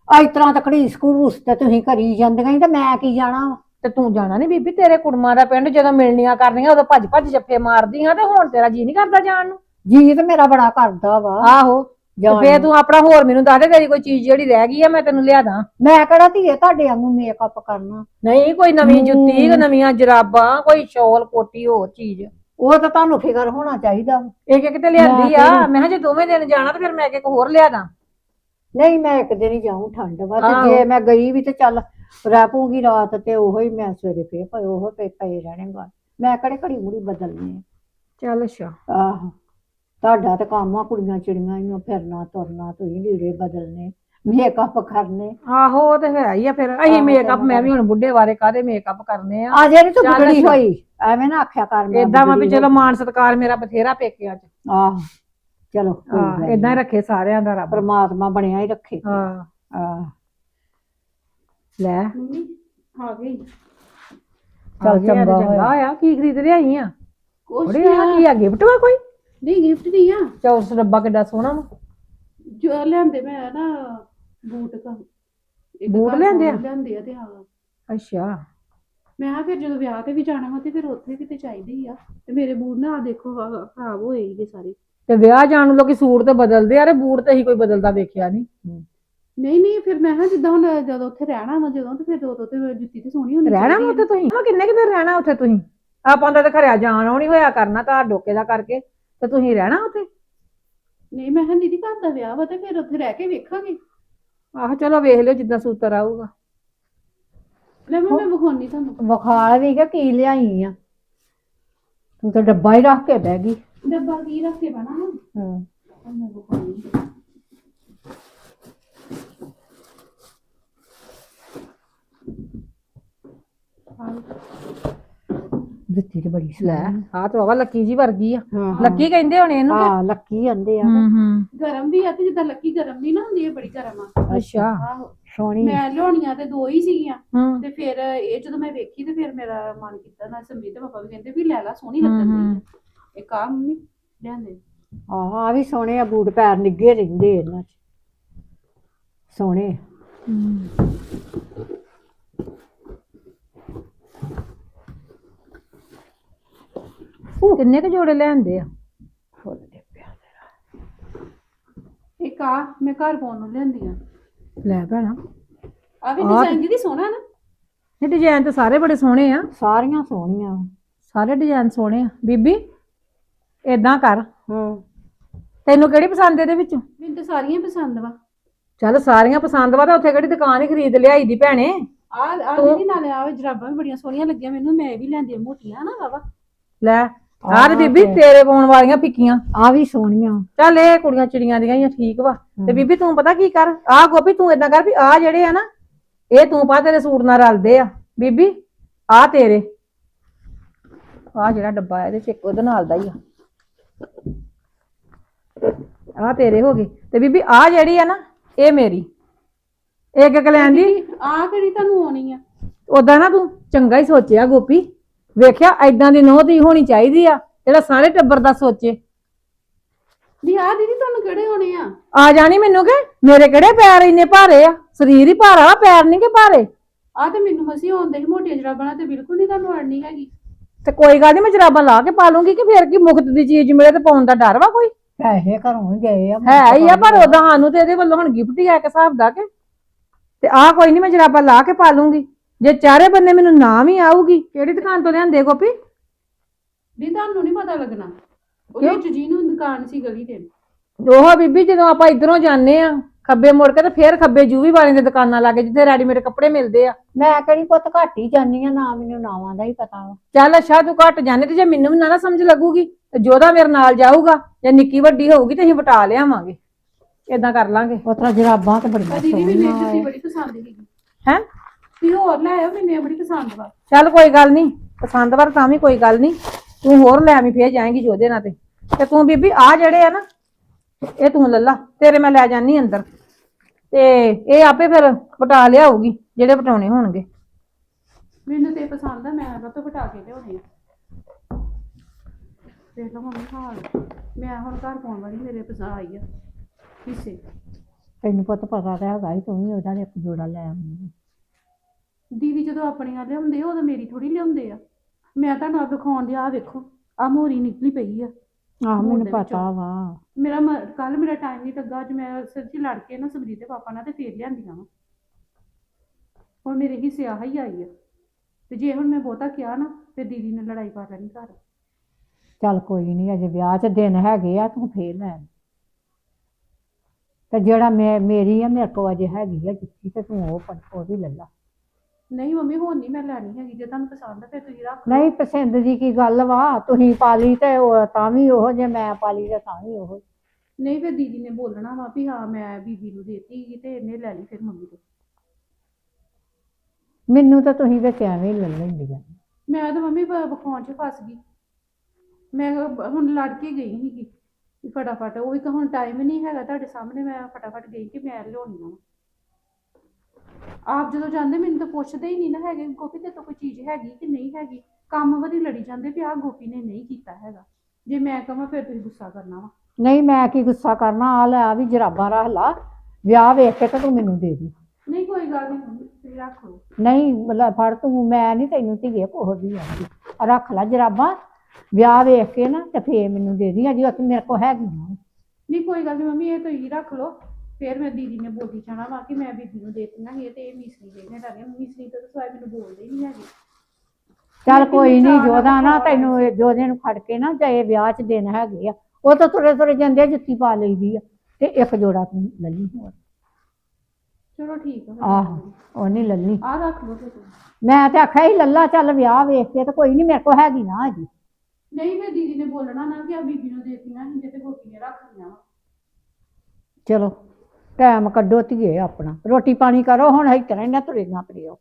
ਇਸ ਤਰ੍ਹਾਂ ਤਕੜੀ ਸਕੂਲ ਤੇ ਤੁਸੀਂ ਕਰੀ ਜਾਂਦੀਆਂ ਸੀ ਤੇ ਮੈਂ ਕੀ ਜਾਣਾ ਵਾ? ਤੇ ਤੂੰ ਜਾਣਾ ਨਹੀਂ ਬੀਬੀ ਤੇਰੇ ਕੁੜਮਾਂ ਦਾ ਪਿੰਡ ਜਦੋਂ ਮਿਲਣੀਆਂ ਕਰਨੀਆਂ ਉਦੋਂ ਭੱਜ ਭੱਜ ਜੱਫੇ ਮਾਰਦੀਆਂ ਤੇ ਹੁਣ ਤੇਰਾ ਜੀ ਨਹੀਂ ਕਰਦਾ ਜਾਣ ਨੂੰ ਜੀ ਤੇ ਮੇਰਾ ਬੜਾ ਕਰਦਾ ਵਾ ਆਹੋ ਤੇ ਜਾਣ ਫੇਰ ਨੂੰ। ਤੂੰ ਆਪਣਾ ਹੋਰ ਮੈਨੂੰ ਦੱਸ ਦੇ ਤੇਰੀ ਕੋਈ ਚੀਜ਼ ਜਿਹੜੀ ਰਹਿ ਗਈ ਆ ਮੈਂ ਤੈਨੂੰ ਲਿਆ ਦਾਂ ਮੈਂ ਕਿਹੜਾ ਧੀਏ ਤੁਹਾਡੇ ਵਾਂਗੂ ਮੇਕਅਪ ਕਰਨਾ ਨਹੀਂ ਕੋਈ ਨਵੀਂ। ਜੁੱਤੀ ਕੋਈ ਨਵੀਆਂ ਜਰਾਬਾਂ ਕੋਈ ਸ਼ਾਲ ਕੋਟੀ ਹੋਰ ਚੀਜ਼ ਉਹ ਤਾਂ ਤੁਹਾਨੂੰ ਫਿਕਰ ਹੋਣਾ ਚਾਹੀਦਾ ਵਾ। ਇੱਕ ਇੱਕ ਤੇ ਲਿਆਂਦੀ ਆ ਮੈਂ ਕਿਹਾ ਜੇ ਦੋਵੇਂ ਦਿਨ ਜਾਣਾ ਤੇ ਫਿਰ ਮੈਂ ਇੱਕ ਇੱਕ ਹੋਰ ਲਿਆ ਦਾਂ ਨਹੀਂ ਮੈਂ ਇੱਕ ਦਿਨ ਹੀ ਜਾਊਂ ਠੰਡ ਵਾ। ਤੇ ਜੇ ਮੈਂ ਗਈ ਵੀ ਤੇ ਚੱਲ ਰਹਿ ਪਊਗੀ ਰਾਤ ਤੇ ਉਹੋ ਹੀ ਮੈਂ ਸਵੇਰੇ ਫੇਰ ਪਏ ਉਹੋ ਪਏ ਪਏ ਰਹਿਣੇ ਗਾ ਮੈਂ ਕਿਹੜੇ ਘੜੀ ਮੁੜੀ ਬਦਲਨੀ ਆ? ਚੱਲ ਅੱਛਾ। ਆਹੋ ਤੁਹਾਡਾ ਤਾਂ ਕੰਮ ਆ ਕੁੜੀਆਂ ਚਿੜੀਆਂ ਹੀ ਫਿਰਨਾ ਤੁਰਨਾ ਤੁਸੀਂ ਲੀੜੇ ਬਦਲਨੇ ਮੇਕਅਪ ਕਰਨੇ। ਆਹੋ ਉਹ ਤੇ ਹੈ ਹੀ ਆ ਫਿਰ। ਅਸੀਂ ਮੇਕਅਪ ਮੈਂ ਵੀ ਹੁਣ ਬੁੱਢੇ ਬਾਰੇ ਕਾਦੇ ਮੇਕਅਪ ਕਰਨੇ ਆ? ਆ ਜਿਹੜੀ ਤੂੰ ਚੱਲ ਬਗੜੀ ਅੱਛਾ। ਹੋਈ ਐਵੇਂ ਨਾ ਆਖਿਆ ਕਰ ਮੈਂ ਏਦਾਂ ਵਾ ਵੀ ਚਲੋ ਮਾਨ ਸਤਕਾਰ ਮੇਰਾ ਬਥੇਰਾ ਪੇਕਿਆਂ ਚ। ਆਹੋ। ਚਲੋ ਕੋਈ ਹਾਂ ਏਦਾਂ ਹੀ। ਰੱਖੇ ਸਾਰਿਆਂ ਦਾ ਰੱਬ। ਪਰਮਾਤਮਾ ਬਣਿਆ ਹੀ ਰੱਖੇ। ਹਾਂ। ਆਹ ਲੈ। ਮੰਮੀ ਆ ਗਈ। ਚੱਲ ਆ ਚੰਗਾ ਚੰਗਾ। ਹੋਇਆ। ਕੀ ਖਰੀਦ ਲਿਆਈ ਆ? ਕੁਛ ਬੜੇ ਆ ਕੀ ਆ ਗਿਫਟ ਵਾ ਕੋਈ? ਨਹੀਂ ਗਿਫਟ ਨਹੀਂ ਆ। ਚੌਰਸ ਡੱਬਾ ਕਿੱਡਾ ਸੋਹਣਾ ਵਾ। ਜੋ ਲਿਆਂਦੇ ਮੈਂ ਨਾ ਬੂਟ ਕਾ ਬੂਟ ਲਿਆਂਦੇ ਆ? ਲਿਆਂਦੇ ਆ ਤੇ ਹਾਂ ਅੱਛਾ। ਮੈਂ ਕਿਹਾ ਫਿਰ ਜਦੋਂ ਵਿਆਹ ਤੇ ਵੀ ਜਾਣਾ ਵਾ ਤੇ ਫਿਰ ਉੱਥੇ ਵੀ ਤੇ ਚਾਹੀਦੇ ਹੀ ਆ। ਤੇ ਮੇਰੇ ਬੂਟ ਨਾ ਆਹ ਦੇਖੋ ਖਰਾਬ ਹੋਏ ਹੀਗੇ ਸਾਰੇ। ਤੇ ਵਿਆਹ ਜਾਣ ਨੂੰ ਲੋਕੀ ਸੂਟ ਤੇ ਬਦਲਦੇ ਆ ਰੇ ਬੂਟ ਤੇ ਹੀ ਕੋਈ ਬਦਲਦਾ ਵੇਖਿਆ ਨਹੀਂ ਨਹੀਂ ਨਹੀਂ ਫਿਰ ਮੈਂ ਕਿਹਾ ਜਿੱਦਾਂ ਹੁਣ ਜਦੋਂ ਉੱਥੇ ਰਹਿਣਾ ਵਾ ਜਦੋਂ ਤੇ ਫਿਰ ਉਦੋਂ ਤੇ ਜੁੱਤੀ ਤੇ ਸੋਹਣੀ ਹੋਣੀ ਰਹਿਣਾ ਵਾ ਉੱਥੇ ਤੁਸੀਂ? ਮੈਂ ਕਿੰਨੇ ਕਿਤੇ ਰਹਿਣਾ ਉੱਥੇ ਤੁਸੀਂ? ਆਪਾਂ ਦਾ ਤੇ ਖਰਿਆ ਜਾਣ ਆਉਣੀ ਹੋਇਆ ਕਰਨਾ ਤਾਂ ਡੋਕੇ ਦਾ ਕਰਕੇ। ਤੇ ਤੁਸੀਂ ਰਹਿਣਾ ਉੱਥੇ? ਨਹੀਂ ਮੈਂ ਕਿਹਾ ਦੀਦੀ ਘਰ ਦਾ ਵਿਆਹ ਵਾ ਤੇ ਫਿਰ ਉੱਥੇ ਰਹਿ ਕੇ ਵੇਖਾਂਗੇ। ਆਹੋ ਚਲੋ ਵੇਖ ਲਿਓ ਜਿੱਦਾਂ ਸੂਤਰ ਆਊਗਾ। ਲੈ ਮੈਂ ਮੈਂ ਵਿਖਾਉਣੀ ਤੁਹਾਨੂੰ। ਵਿਖਾਲ ਵੀ ਕਿ ਕੀ ਲਿਆਈ ਆ। ਤੂੰ ਤਾਂ ਡੱਬਾ ਹੀ ਰੱਖ ਕੇ ਬਹਿ ਗਈ। ਡੱਬਾ ਕੀ ਰੱਖ ਕੇ ਬਣਾ। ਹੁਣ ਹੂੰ ਮੈਂ ਵਿਖਾਉਣੀ ਦਿੱਤੀ ਤੇ ਬੜੀ ਲੈ ਸੋਹਣੀ ਆਹ ਤਾਂ ਬਾਬਾ ਲੱਕੀ ਜੀ ਵਰਗੀ ਆ। ਹਾਂ। ਲੱਕੀ ਕਹਿੰਦੇ ਹੋਣੇ ਇਹਨੂੰ ਕਿ- ਹਾਂ ਲੱਕੀ ਆਂਦੇ ਆ। ਹੂੰ ਹੂੰ। ਗਰਮ ਵੀ ਆ ਤੇ ਜਿੱਦਾਂ ਲੱਕੀ ਗਰਮ ਨਹੀਂ ਨਾ ਹੁੰਦੀ ਇਹ ਬੜੀ ਗਰਮ ਆ। ਅੱਛਾ। ਆਹੋ। ਸੋਹਣੀ। ਮੈਂ ਲਿਆਉਣੀਆਂ ਤੇ ਦੋ ਹੀ ਸੀਗੀਆਂ। ਹੂੰ। ਤੇ ਫਿਰ ਇਹ ਜਦੋਂ ਮੈਂ ਵੇਖੀ ਤੇ ਫਿਰ ਮੇਰਾ ਮਨ ਕੀਤਾ ਨਾ ਦੇ ਪਾਪਾ ਵੀ ਕਹਿੰਦੇ ਵੀ ਲੈ ਲਾ ਸੋਹਣੀ ਲੱਗਣ। ਦੀ ਆ। ਇੱਕ ਆ ਮੰਮੀ? ਲਿਆਂਦੇ। ਆਹ ਆ ਵੀ ਸੋਹਣੇ ਆ ਬੂਟ ਪੈਰ ਨਿੱਗੇ ਰਹਿੰਦੇ ਇਹਨਾਂ 'ਚ। ਸੋਹਣੇ ਕਿੰਨੇ ਕੁ ਜੋੜੇ ਲੈਂਦੇ ਆ? ਇੱਕ ਆ ਮੈਂ ਘਰ ਪਾਉਣ ਨੂੰ ਲਿਆਂਦੀਆਂ ਲੈ ਭੈਣਾ। ਆ ਵੀ ਆਹ ਡਿਜ਼ਾਈਨ ਦੀ ਸੋਹਣਾ ਨਾ? ਇਹ ਡਿਜ਼ਾਈਨ ਤੇ ਸਾਰੇ ਬੜੇ ਸੋਹਣੇ ਆ। ਸਾਰੀਆਂ ਸੋਹਣੀਆਂ। ਸਾਰੇ ਡਿਜ਼ਾਈਨ ਸੋਹਣੇ ਆ। ਬੀਬੀ? ਏਦਾਂ ਕਰ। ਹੂੰ। ਤੈਨੂੰ ਕਿਹੜੀ ਪਸੰਦ ਇਹਦੇ ਵਿੱਚੋਂ? ਮੈਨੂੰ ਤਾਂ ਸਾਰੀਆਂ ਪਸੰਦ ਵਾ। ਚੱਲ ਸਾਰੀਆਂ ਪਸੰਦ ਵਾ ਤਾਂ ਉੱਥੇ ਕਿਹੜੀ ਦੁਕਾਨ ਹੀ ਖਰੀਦ ਲਿਆਈ ਦੀ ਭੈਣੇ? ਆ ਆ ਵੀ ਨਾਲੇ ਆ ਜਰਾਬਾਂ ਵੀ ਬੜੀਆਂ ਸੋਹਣੀਆਂ ਲੱਗੀਆਂ ਮੈਨੂੰ ਮੈਂ ਵੀ ਲੈਂਦੀ ਮੋਟੀਆਂ ਨਾ ਵਾਵਾ ਲੈ ਆਹ ਤੇ ਬੀਬੀ ਤੇਰੇ ਪਾਉਣ ਵਾਲੀਆਂ ਫਿੱਕੀਆਂ। ਆ ਵੀ ਸੋਹਣੀਆਂ। ਚੱਲ ਇਹ ਕੁੜੀਆਂ ਚਿੜੀਆਂ ਦੀਆਂ ਹੀ ਆ, ਠੀਕ ਵਾ। ਤੇ ਬੀਬੀ ਤੂੰ ਪਤਾ ਕੀ ਕਰ? ਆਹ ਗੋਪੀ ਤੂੰ ਏਦਾਂ ਕਰ ਵੀ ਆਹ ਜਿਹੜੇ ਆ ਨਾ ਇਹ ਤੂੰ ਪਾ ਤੇਰੇ ਸੂਟ ਨਾਲ ਰਲਦੇ ਆ। ਬੀਬੀ ਆਹ ਤੇਰੇ। ਆਹ ਜਿਹੜਾ ਡੱਬਾ ਇਹਦੇ ਚ ਇੱਕ ਉਹਦੇ ਨਾਲ ਦਾ ਹੀ ਆ। ਆਹ ਤੇਰੇ ਹੋ ਗਏ। ਤੇ ਬੀਬੀ ਆਹ ਜਿਹੜੀ ਆ ਨਾ ਇਹ ਮੇਰੀ। ਇੱਕ ਲੈਣ ਦੀ? ਆ ਕਿਹੜੀ ਤੁਹਾਨੂੰ ਆਉਣੀ ਆ? ਉਦਾਂ ਨਾ ਤੂੰ ਚੰਗਾ ਹੀ ਸੋਚਿਆ ਗੋਪੀ। ਵੇਖਿਆ ਐਦਾਂ ਦੀ ਨੋਹ ਦੀ ਹੋਣੀ ਚਾਹੀਦੀ ਆ ਜਿਹੜਾ ਸਾਰੇ ਟੱਬਰ ਦਾ ਸੋਚੇ। ਦੀ ਆ ਦੀਦੀ ਤੁਹਾਨੂੰ ਕਿਹੜੇ ਹੋਣੇ ਆ? ਆ ਜਾਣੀ ਮੈਨੂੰ ਕਿ ਮੇਰੇ ਕਿਹੜੇ ਪੈਰ ਇੰਨੇ ਭਾਰੇ ਆ? ਸਰੀਰ ਹੀ ਭਾਰਾ ਵਾ ਪੈਰ ਨਹੀਂ ਕਿ ਭਾਰੇ? ਆ ਤੇ ਮੈਨੂੰ ਮਸੀ ਆਉਂਦੇ ਸੀ ਮੋਟੀਆਂ ਜਰਾਬਾਂ ਨਾਲ ਤੇ ਬਿਲਕੁਲ ਨਹੀਂ ਤੁਹਾਨੂੰ ਅੜਨੀ ਹੈਗੀ। ਤੇ ਕੋਈ ਗੱਲ ਨਹੀਂ ਮੈਂ ਜਰਾਬਾਂ ਲਾ ਕੇ ਪਾ ਲੂੰਗੀ ਕਿ ਫੇਰ ਕੀ ਮੁਕਤ ਦੀ ਚੀਜ਼ ਮਿਲੇ ਤੇ ਪਾਉਣ ਦਾ ਡਰ ਵਾ ਕੋਈ? ਪੈਸੇ ਘਰੋਂ ਹੀ ਗਏ ਆ ਹੈ ਹੀ ਆ ਪਰ ਉਦਾਂ ਸਾਨੂੰ ਤੇ ਇਹਦੇ ਵੱਲੋਂ ਹੁਣ ਗਿਫਟ ਹੀ ਆ ਇੱਕ ਹਿਸਾਬ ਦਾ ਕਿ। ਤੇ ਆਹ ਕੋਈ ਨਹੀਂ ਮੈਂ ਜਰਾਬਾਂ ਲਾ ਕੇ ਪਾ ਲੂੰਗੀ। ਜੇ ਚਾਰੇ ਬੰਨੇ ਮੈਨੂੰ ਨਾਮ ਹੀ ਆਊਗੀ ਕਿਹੜੀ ਦੁਕਾਨ ਤੋਂ ਲਿਆਂਦੇ ਗੋਪੀ? ਦੀ ਤੁਹਾਨੂੰ ਨਹੀਂ ਪਤਾ ਲੱਗਣਾ। ਉਹ ਕਿਉਂ? ਵਿੱਚ ਜੀ ਨੂੰ ਦੁਕਾਨ ਸੀ ਗਲੀ ਦੇ। ਉਹ ਬੀਬੀ ਜਦੋਂ ਆਪਾਂ ਇਧਰੋਂ ਜਾਂਦੇ ਆ ਖੱਬੇ ਮੁੜ ਕੇ ਤੇ ਫੇਰ ਖੱਬੇ ਜੂਵੀ ਵਾਲੇ ਦੇ ਦੁਕਾਨਾਂ ਲਾਗੇ ਜਿੱਥੇ ਰੈਡੀਮੇਡ ਕੱਪੜੇ ਮਿਲਦੇ ਆ। ਮੈਂ ਕਿਹੜੀ ਪੁੱਤ ਘੱਟ ਹੀ ਜਾਨੀ ਆ ਨਾ ਮੈਨੂੰ ਨਾਵਾਂ ਦਾ ਹੀ ਪਤਾ ਵਾ। ਚੱਲ ਅੱਛਾ ਤੂੰ ਘੱਟ ਜਾਣੇ ਤੇ ਜੇ ਮੈਨੂੰ ਵੀ ਨਾ ਨਾ ਸਮਝ ਲੱਗੂਗੀ ਤੇ ਜੋਦਾ ਮੇਰੇ ਨਾਲ ਜਾਊਗਾ ਜੇ ਨਿੱਕੀ ਵੱਡੀ ਹੋਊਗੀ ਤੇ ਅਸੀਂ ਵਟਾ ਲਿਆਵਾਂਗੇ। ਏਦਾਂ ਕਰ ਲਾਂਗੇ। ਉਤਰਾ ਜਰਾਬਾਂ ਤੇ ਬੜੀਆਂ ਦੀਦੀ ਇਹ ਸੋਹਣੀਆਂ। ਬੜੀ ਪਸੰਦ ਹੈਗੀ ਹੈ? ਤੁਸੀਂ ਹੋਰ ਲੈ ਆਓ ਮੈਨੂੰ ਇਹ ਬੜੀ ਪਸੰਦ ਵਾ। ਚੱਲ ਕੋਈ ਗੱਲ ਨਹੀਂ ਪਸੰਦ ਵਾਰ ਤਾਂ ਵੀ ਕੋਈ ਗੱਲ ਨਹੀਂ। ਤੂੰ ਹੋਰ ਲੈ ਆਵੀਂ ਫੇਰ ਜਾਏਂਗੀ ਜੋਦੇ ਨਾਲ ਤੇ। ਤੇ ਤੂੰ ਬੀਬੀ ਆ ਜਿਹੜੇ ਆ ਨਾ ਇਹ ਤੂੰ ਲੱਲਾ ਤੇਰੇ ਮੈਂ ਲੈ ਜਾਨੀ ਅੰਦਰ। ਤੇ ਇਹ ਆਪੇ ਫਿਰ ਵਟਾ ਲਿਆਊਗੀ ਜਿਹੜੇ ਵਟਾਉਣੇ ਹੋਣਗੇ। ਮੈਨੂੰ ਤੇ ਪਸੰਦ ਆ ਮੈਂ ਉਹ ਤੋਂ ਕੇ ਲਿਆਉਣੇ ਆ। ਦੇਖ ਲਓ ਮੰਮੀ ਹਾਲ। ਮੈਂ ਹੁਣ ਘਰ ਪਾਉਣ ਵਾਲੀ ਮੇਰੇ ਪਸੰਦ ਆਈ ਆ ਹਿੱਸੇ। ਤੈਨੂੰ ਪੁੱਤ ਪਤਾ ਤਾਂ ਹੈਗਾ ਹੀ ਤੂੰ ਵੀ ਉਹਦਾ ਇੱਕ ਜੋੜਾ ਲੈ ਆਉਂਦੀ ਦੀਦੀ ਜਦੋਂ ਆਪਣੀਆਂ ਲਿਆਉਂਦੇ ਆ ਉਦੋਂ ਮੇਰੀ ਥੋੜੀ ਲਿਆਉਂਦੇ ਆ। ਮੈਂ ਤੁਹਾਨੂੰ ਆਪ ਦਿਖਾਉਣ ਦੀ ਆ ਵੇਖੋ ਆ ਮੋਰੀ ਨਿਕਲੀ ਪਈ ਆ। ਆਹ ਮੈਨੂੰ ਦੇ ਵਿੱਚੋਂ। ਪਤਾ ਵਾ। ਮੇਰਾ ਕੱਲ ਮੇਰਾ ਟਾਈਮ ਨਹੀਂ ਲੱਗਾ ਅੱਜ ਮੈਂ ਸੱਚੀ ਲੜ ਕੇ ਨਾ ਸਮਰੀਤ ਦੇ ਪਾਪਾ ਨਾਲ ਤੇ ਫੇਰ ਲਿਆਂਦੀਆਂ ਵਾ। ਹੁਣ ਮੇਰੇ ਹਿੱਸੇ ਆਹ ਹੀ ਆਈ ਆ। ਤੇ ਜੇ ਹੁਣ ਮੈਂ ਬਹੁਤਾ ਕਿਹਾ ਨਾ ਤੇ ਦੀਦੀ ਨੇ ਲੜਾਈ ਪਾ ਲੈਣੀ ਘਰ। ਚੱਲ ਕੋਈ ਨਹੀਂ ਅਜੇ ਵਿਆਹ 'ਚ ਦਿਨ ਹੈਗੇ ਆ ਤੂੰ ਫੇਰ ਲੈ ਤੇ ਜਿਹੜਾ ਮੈਂ ਮੇਰੀ ਆ ਮੇਰੇ ਕੋਲ ਅਜੇ ਹੈਗੀ ਆ ਜੁੱਤੀ ਤੇ ਤੂੰ ਉਹ ਪਾ- ਉਹ ਵੀ ਲੈ ਲਾ। ਨਹੀਂ ਮੰਮੀ ਹੁਣ ਨਹੀਂ ਮੈਂ ਲੈਣੀ ਹੈਗੀ ਜੇ ਤੁਹਾਨੂੰ ਪਸੰਦ ਆ ਫਿਰ ਤੁਸੀਂ ਰੱਖ ਲਓ। ਨਹੀਂ ਪਸੰਦ ਦੀ ਕੀ ਗੱਲ ਵਾ? ਤੁਸੀਂ ਪਾਲੀ ਤੇ ਉਹ ਤਾਂ ਵੀ ਉਹ ਜੇ ਮੈਂ ਪਾਲੀ ਤੇ ਤਾਂ ਵੀ ਉਹ। ਨਹੀਂ ਫਿਰ ਦੀਦੀ ਨੇ ਬੋਲਣਾ ਵਾ ਵੀ ਹਾਂ ਮੈਂ ਬੀਬੀ ਨੂੰ ਦੇਤੀ ਸੀਗੀ ਤੇ ਇਹਨੇ ਲੈ ਲਈ ਫਿਰ ਮੰਮੀ ਤੋਂ। ਮੈਨੂੰ ਤਾਂ ਤੁਸੀਂ ਵਿੱਚ ਐਵੇਂ ਹੀ ਲੈ ਲੈਂਦੀਆਂ। ਮੈਂ ਤਾਂ ਮੰਮੀ ਬ- ਵਿਖਾਉਣ 'ਚ ਫਸ ਗਈ। ਮੈਂ ਹੁਣ ਲੜ ਕੇ ਗਈ ਸੀਗੀ। ਵੀ ਫਟਾਫਟ ਉਹ ਇੱਕ ਹੁਣ ਟਾਈਮ ਨਹੀਂ ਹੈਗਾ ਤੁਹਾਡੇ ਸਾਹਮਣੇ ਮੈਂ ਫਟਾਫਟ ਗਈ ਕਿ ਮੈਂ ਲਿਆਉਣੀ ਆ। ਆਪ ਜਦੋਂ ਜਾਂਦੇ ਮੈਨੂੰ ਤਾਂ ਪੁੱਛਦੇ ਹੀ ਨਹੀਂ ਨਾ ਹੈਗੇ ਗੋਪੀ ਤੇ ਕੋਈ ਚੀਜ਼ ਹੈਗੀ ਕਿ ਨਹੀਂ ਹੈਗੀ? ਕੰਮ ਵਾਰੀ ਲੜੀ ਜਾਂਦੇ ਵੀ ਆਹ ਗੋਪੀ ਨੇ ਨਹੀਂ ਕੀਤਾ ਹੈਗਾ। ਜੇ ਮੈਂ ਕਹਾਂ ਫਿਰ ਤੁਸੀਂ ਗੁੱਸਾ ਕਰਨਾ ਵਾ। ਨਹੀਂ ਮੈਂ ਕੀ ਗੁੱਸਾ ਕਰਨਾ? ਆ ਲੈ ਆ ਵੀ ਜਰਾਬਾਂ ਰੱਖ ਲਾ। ਵਿਆਹ ਵੇਖ ਕੇ ਤੇ ਤੂੰ ਮੈਨੂੰ ਦੇ ਦੀ। ਨਹੀਂ ਕੋਈ ਗੱਲ ਨਹੀਂ ਤੁਸੀਂ ਰੱਖ ਲਓ। ਨਹੀਂ ਮਤਲਬ ਫੜ ਤੂੰ ਮੈਂ ਨਹੀਂ ਤੈਨੂੰ ਧੀਏ ਕੋਹ ਦੀ ਆਂਦੀ ਰੱਖ ਲੈ ਜਰਾਬਾਂ। ਵਿਆਹ ਵੇਖ ਕੇ ਨਾ ਤੇ ਫੇਰ ਮੈਨੂੰ ਦੇ ਦੀ। ਅਜੀ ਮੇਰੇ ਕੋਲ ਹੈਗੀਆਂ ਨਹੀਂ ਕੋਈ ਗੱਲ ਨਹੀਂ ਮੰਮੀ ਇਹ ਤੁਸੀਂ ਰੱਖ ਲਓ। ਫਿਰ ਮੈਂ ਦੀਦੀ ਨੇ ਬੋਲੀ ਜਾਣਾ ਵਾ ਕਿ ਮੈਂ ਬੀਬੀ ਨੂੰ ਦੇਤੀਆਂ ਸੀ ਤੇ ਇਹ ਮਿਸਰੀ ਦੇਣੇ ਲੱਗੇ ਮਿਸਰੀ ਤੋਂ ਤਾਂ ਸਵਾਈ ਮੈਨੂੰ ਬੋਲਦੇ ਹੀ ਨਹੀਂ ਹੈਗੇ। ਚੱਲ ਕੋਈ ਨਹੀਂ ਜੋਦਾ ਨਾ ਤੈਨੂੰ ਇਹ ਜੋਦੇ ਨੂੰ ਫੜ ਕੇ ਨਾ ਜਾਏ ਵਿਆਹ 'ਚ ਦਿਨ ਹੈਗੇ ਆ ਉਹ ਤਾਂ ਤੁਰੇ ਤੁਰੇ ਜਾਂਦੇ ਆ, ਜੁੱਤੀ ਪਾ ਲਈਦੀ ਆ ਤੇ ਇੱਕ ਜੋੜਾ ਤੂੰ ਲੈ ਲਈ ਹੋਰ। ਚਲੋ ਠੀਕ ਆ ਆਹੋ ਉਹ ਨਹੀਂ ਲੱਲੀ। ਆ ਰੱਖ ਲਓ ਫਿਰ ਤੁਸੀਂ। ਮੈਂ ਤੇ ਆਖਿਆ ਹੀ ਲੱਲਾ ਚੱਲ ਵਿਆਹ ਵੇਖ ਕੇ ਤੇ ਕੋਈ ਨਹੀਂ ਮੇਰੇ ਕੋਲ ਹੈਗੀ ਨਾ ਅਜੀ ਨਹੀਂ ਫਿਰ ਦੀਦੀ ਨੇ ਬੋਲਣਾ ਨਾ ਕਿ ਆ ਬੀਬੀ ਨੂੰ ਦੇਤੀਆਂ ਸੀ ਤੇ ਗੋਪੀ ਨੇ ਰੱਖ ਲਈਆਂ ਚਲੋ। ਟਾਈਮ ਕੱਢੋ ਧੀਏ ਆਪਣਾ। ਰੋਟੀ ਪਾਣੀ ਕਰੋ ਹੁਣ ਇਸ ਤਰ੍ਹਾਂ ਹੀ ਨਾ ਤੁਰੇ ਨਾ ਪਰਿਓ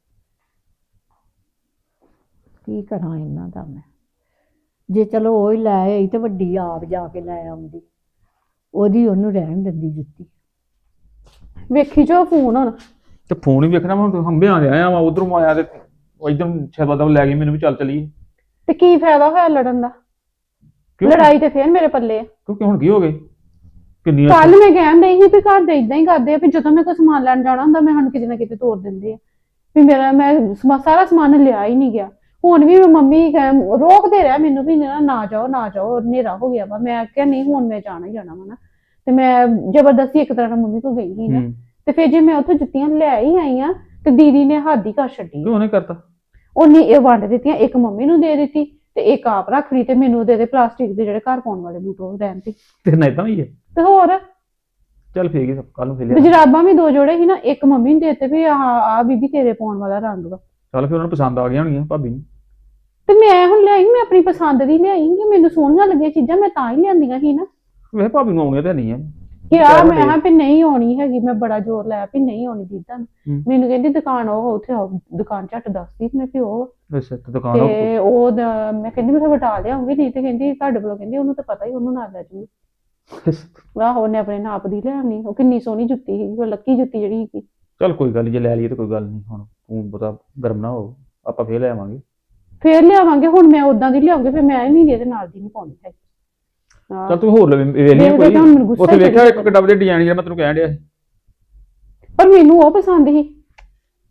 ਕੀ ਕਰਾਂ ਇਹਨਾਂ ਦਾ ਮੈਂ? ਜੇ ਚਲੋ ਉਹ ਹੀ ਲੈ ਆਈ ਤੇ ਵੱਡੀ ਆਪ ਜਾ ਕੇ ਲੈ ਆਉਂਦੀ। ਉਹਦੀ ਉਹਨੂੰ ਰਹਿਣ ਦਿੰਦੀ ਜੁੱਤੀ। ਵੇਖੀ ਜੋ ਫੋਨ ਹੁਣ। ਤੇ ਫੋਨ ਹੀ ਵੇਖਣਾ ਮੈਂ ਹੰਬਿਆਂ ਦੇ ਆਇਆ ਵਾ ਉਧਰੋਂ ਆਇਆ ਤੇ ਇਧਰ ਛੇਬਾ ਲੈ ਗਈ ਮੈਨੂੰ ਵੀ ਚੱਲ ਚਲੀਏ। ਤੇ ਕੀ ਫਾਇਦਾ ਹੋਇਆ ਲੜਨ ਦਾ? ਲੜਾਈ ਤੇ ਫਿਰ ਮੇਰੇ ਪੱਲੇ ਆ। ਕਿਉਂਕਿ ਹੁਣ ਕੀ ਹੋ ਗਏ? ਕਿੰਨੀਆਂ ਕੱਲ ਮੈਂ ਕਹਿਣ ਡਈ ਸੀ ਵੀ ਘਰ ਦੇ ਇਦਾਂ ਹੀ ਕਰਦੇ ਆ ਵੀ ਜਦੋਂ ਮੈਂ ਕੋਈ ਸਮਾਨ ਲੈਣ ਜਾਣਾ ਹੁੰਦਾ ਮੈਂ ਹੁਣ ਕਿਤੇ ਨਾ ਕਿਤੇ ਤੋੜ ਦਿੰਦੇ ਆ। ਵੀ ਮੇਰਾ ਮੈਂ ਸਮਾ- ਸਾਰਾ ਸਮਾਨ ਲਿਆ ਹੀ ਨਹੀਂ ਗਿਆ। ਹੁਣ ਵੀ ਮੈਂ ਮੰਮੀ ਕਹਿ- ਰੋਕਦੇ ਰਿਹਾ ਮੈਨੂੰ ਵੀ ਨਾ ਨਾ ਜਾਓ ਨਾ ਜਾਓ ਹਨੇਰਾ ਹੋ ਗਿਆ ਵਾ। ਮੈਂ ਕਿਹਾ ਨਹੀਂ ਹੁਣ ਮੈਂ ਜਾਣਾ ਹੀ ਜਾਣਾ ਵਾ ਨਾ। ਤੇ ਮੈਂ ਜ਼ਬਰਦਸਤੀ ਇੱਕ ਤਰ੍ਹਾਂ ਨਾਲ ਮੰਮੀ ਕੋਲ ਗਈ ਸੀ ਨਾ। ਹੂੰ। ਤੇ ਫਿਰ ਜੇ ਮੈਂ ਉੱਥੋਂ ਜੁੱਤੀਆਂ ਲੈ ਹੀ ਆਈ ਆ ਤੇ ਦੀਦੀ ਨੇ ਹੱਦ ਹੀ ਕਰ ਛੱਡੀ। ਕਿਉਂ ਉਹਨੇ ਕਰਤਾ? ਉਹਨੇ ਇਹ ਵੰਡ ਦਿੱਤੀਆਂ ਇੱਕ ਮੰਮੀ ਨੂੰ ਦੇ ਦਿੱਤੀ। ਤੇ ਇੱਕ ਆਪ ਰੱਖ ਲਈ ਤੇ ਮੈਨੂੰ ਦੇ ਦੇ ਪਲਾਸਟਿਕ ਦੇ ਜਿਹੜੇ ਘਰ ਪਾਉਣ ਵਾਲੇ ਬੂਟ ਉਹ ਰਹਿਣ ਤੇ ਤੇ ਨਾ ਇਦਾਂ ਹੀ ਹੈ ਤੇ ਹੋਰ? ਚੱਲ ਫੇਰ ਹੀ ਕੱਲ ਨੂੰ ਫੇਰ ਲਿਆ ਜਰਾਬਾਂ ਵੀ ਦੋ ਜੋੜੇ ਸੀ ਨਾ ਇੱਕ ਮੰਮੀ ਨੂੰ ਦੇਤੇ ਵੀ ਆਹ ਆ ਬੀਬੀ ਤੇਰੇ ਪਾਉਣ ਵਾਲਾ ਰੰਗ ਵਾ। ਚੱਲ ਫੇਰ ਉਹਨਾਂ ਨੂੰ ਪਸੰਦ ਆ ਗਈਆਂ ਹੋਣਗੀਆਂ ਭਾਬੀ ਨੂੰ। ਤੇ ਮੈਂ ਹੁਣ ਲਿਆਈ ਮੈਂ ਆਪਣੀ ਪਸੰਦ ਦੀ ਲਿਆਈ ਕਿ ਮੈਨੂੰ ਸੋਹਣੀਆਂ ਲੱਗੀਆਂ ਚੀਜ਼ਾਂ ਮੈਂ ਤਾਂ ਹੀ ਲਿਆਂਦੀਆਂ ਸੀ ਨਾ। ਵੇ ਭਾਬੀ ਨੂੰ ਆਉਣੀਆਂ ਤਾਂ ਨਹੀਂ ਆ। ਕਿ ਆ ਮੈਂ। ਹਾਂ ਵੀ ਨਹੀਂ ਆਉਣੀ ਹੈਗੀ ਮੈਂ ਬੜਾ ਜ਼ੋਰ ਲਾਇਆ ਵੀ ਨਹੀਂ ਆਉਣੀ ਦੀਦਾ ਹੂੰ। ਮੈਨੂੰ ਕਹਿੰਦੀ ਦੁਕਾਨ ਉਹ ਉੱਥੇ ਆਓ, ਦੁਕਾਨ ਝੱਟ ਦੱਸਦੀ ਮੈਂ ਵੀ ਉਹ। ਅੱਛਾ ਤੇ ਦੁਕਾਨ ਆ ਤੇ ਉਹ ਦ- ਮੈਂ ਕਹਿੰਦੀ ਮੈਂ ਵਟਾ ਲਿਆਉਂਗੀ ਨਹੀਂ ਤੇ ਕਹਿੰਦੀ ਤੁਹਾਡੇ ਵੱਲੋਂ ਕਹਿੰਦੀ ਉਹਨੂੰ ਤਾਂ ਪਤਾ ਹੀ ਉਹਨੂੰ ਨਾਲ ਲੈ ਜੂਗੀ ਆਹੋ ਉਹਨੇ ਆਪਣੇ ਨਾਪ ਦੀ ਲਿਆਉਣੀ ਉਹ ਕਿੰਨੀ ਸੋਹਣੀ ਜੁੱਤੀ ਸੀ ਉਹ ਲੱਕੀ ਜੁੱਤੀ ਜਿਹੜੀ ਸੀ। ਚੱਲ ਕੋਈ ਗੱਲ ਨੀ ਜੇ ਲੈ ਲਈਏ ਤਾਂ ਕੋਈ ਗੱਲ ਨਹੀਂ ਹੁਣ ਤੂੰ ਪਤਾ ਗਰਮ ਨਾ ਹੋ ਆਪਾਂ ਫੇਰ ਲੈ ਆਵਾਂਗੇ। ਫੇਰ ਲਿਆਵਾਂਗੇ ਹੁਣ ਮੈਂ ਉਦਾਂ ਦੀ ਲਿਆਉਂਗੀ ਫਿਰ ਮੈਂ ਨਹੀਂ ਇਹਦੇ ਨਾਲ ਦੀ ਨਹੀਂ ਪਾਉਣੀ ਹੈ ਚੱਲ ਤੂੰ ਹੋਰ ਲੈ ਦੇਖ ਕੋਈ। ਉੱਥੇ ਹੀ ਵੇਖਿਆ ਇੱਕ ਕਿੱਡਾ ਵਧੀਆ ਡਿਜ਼ਾਈਨ ਜਿਹੜਾ ਮੈਂ ਤੈਨੂੰ ਕਹਿਣ ਡਿਆ ਸੀ। ਪਰ ਮੈਨੂੰ ਉਹ ਪਸੰਦ ਸੀ।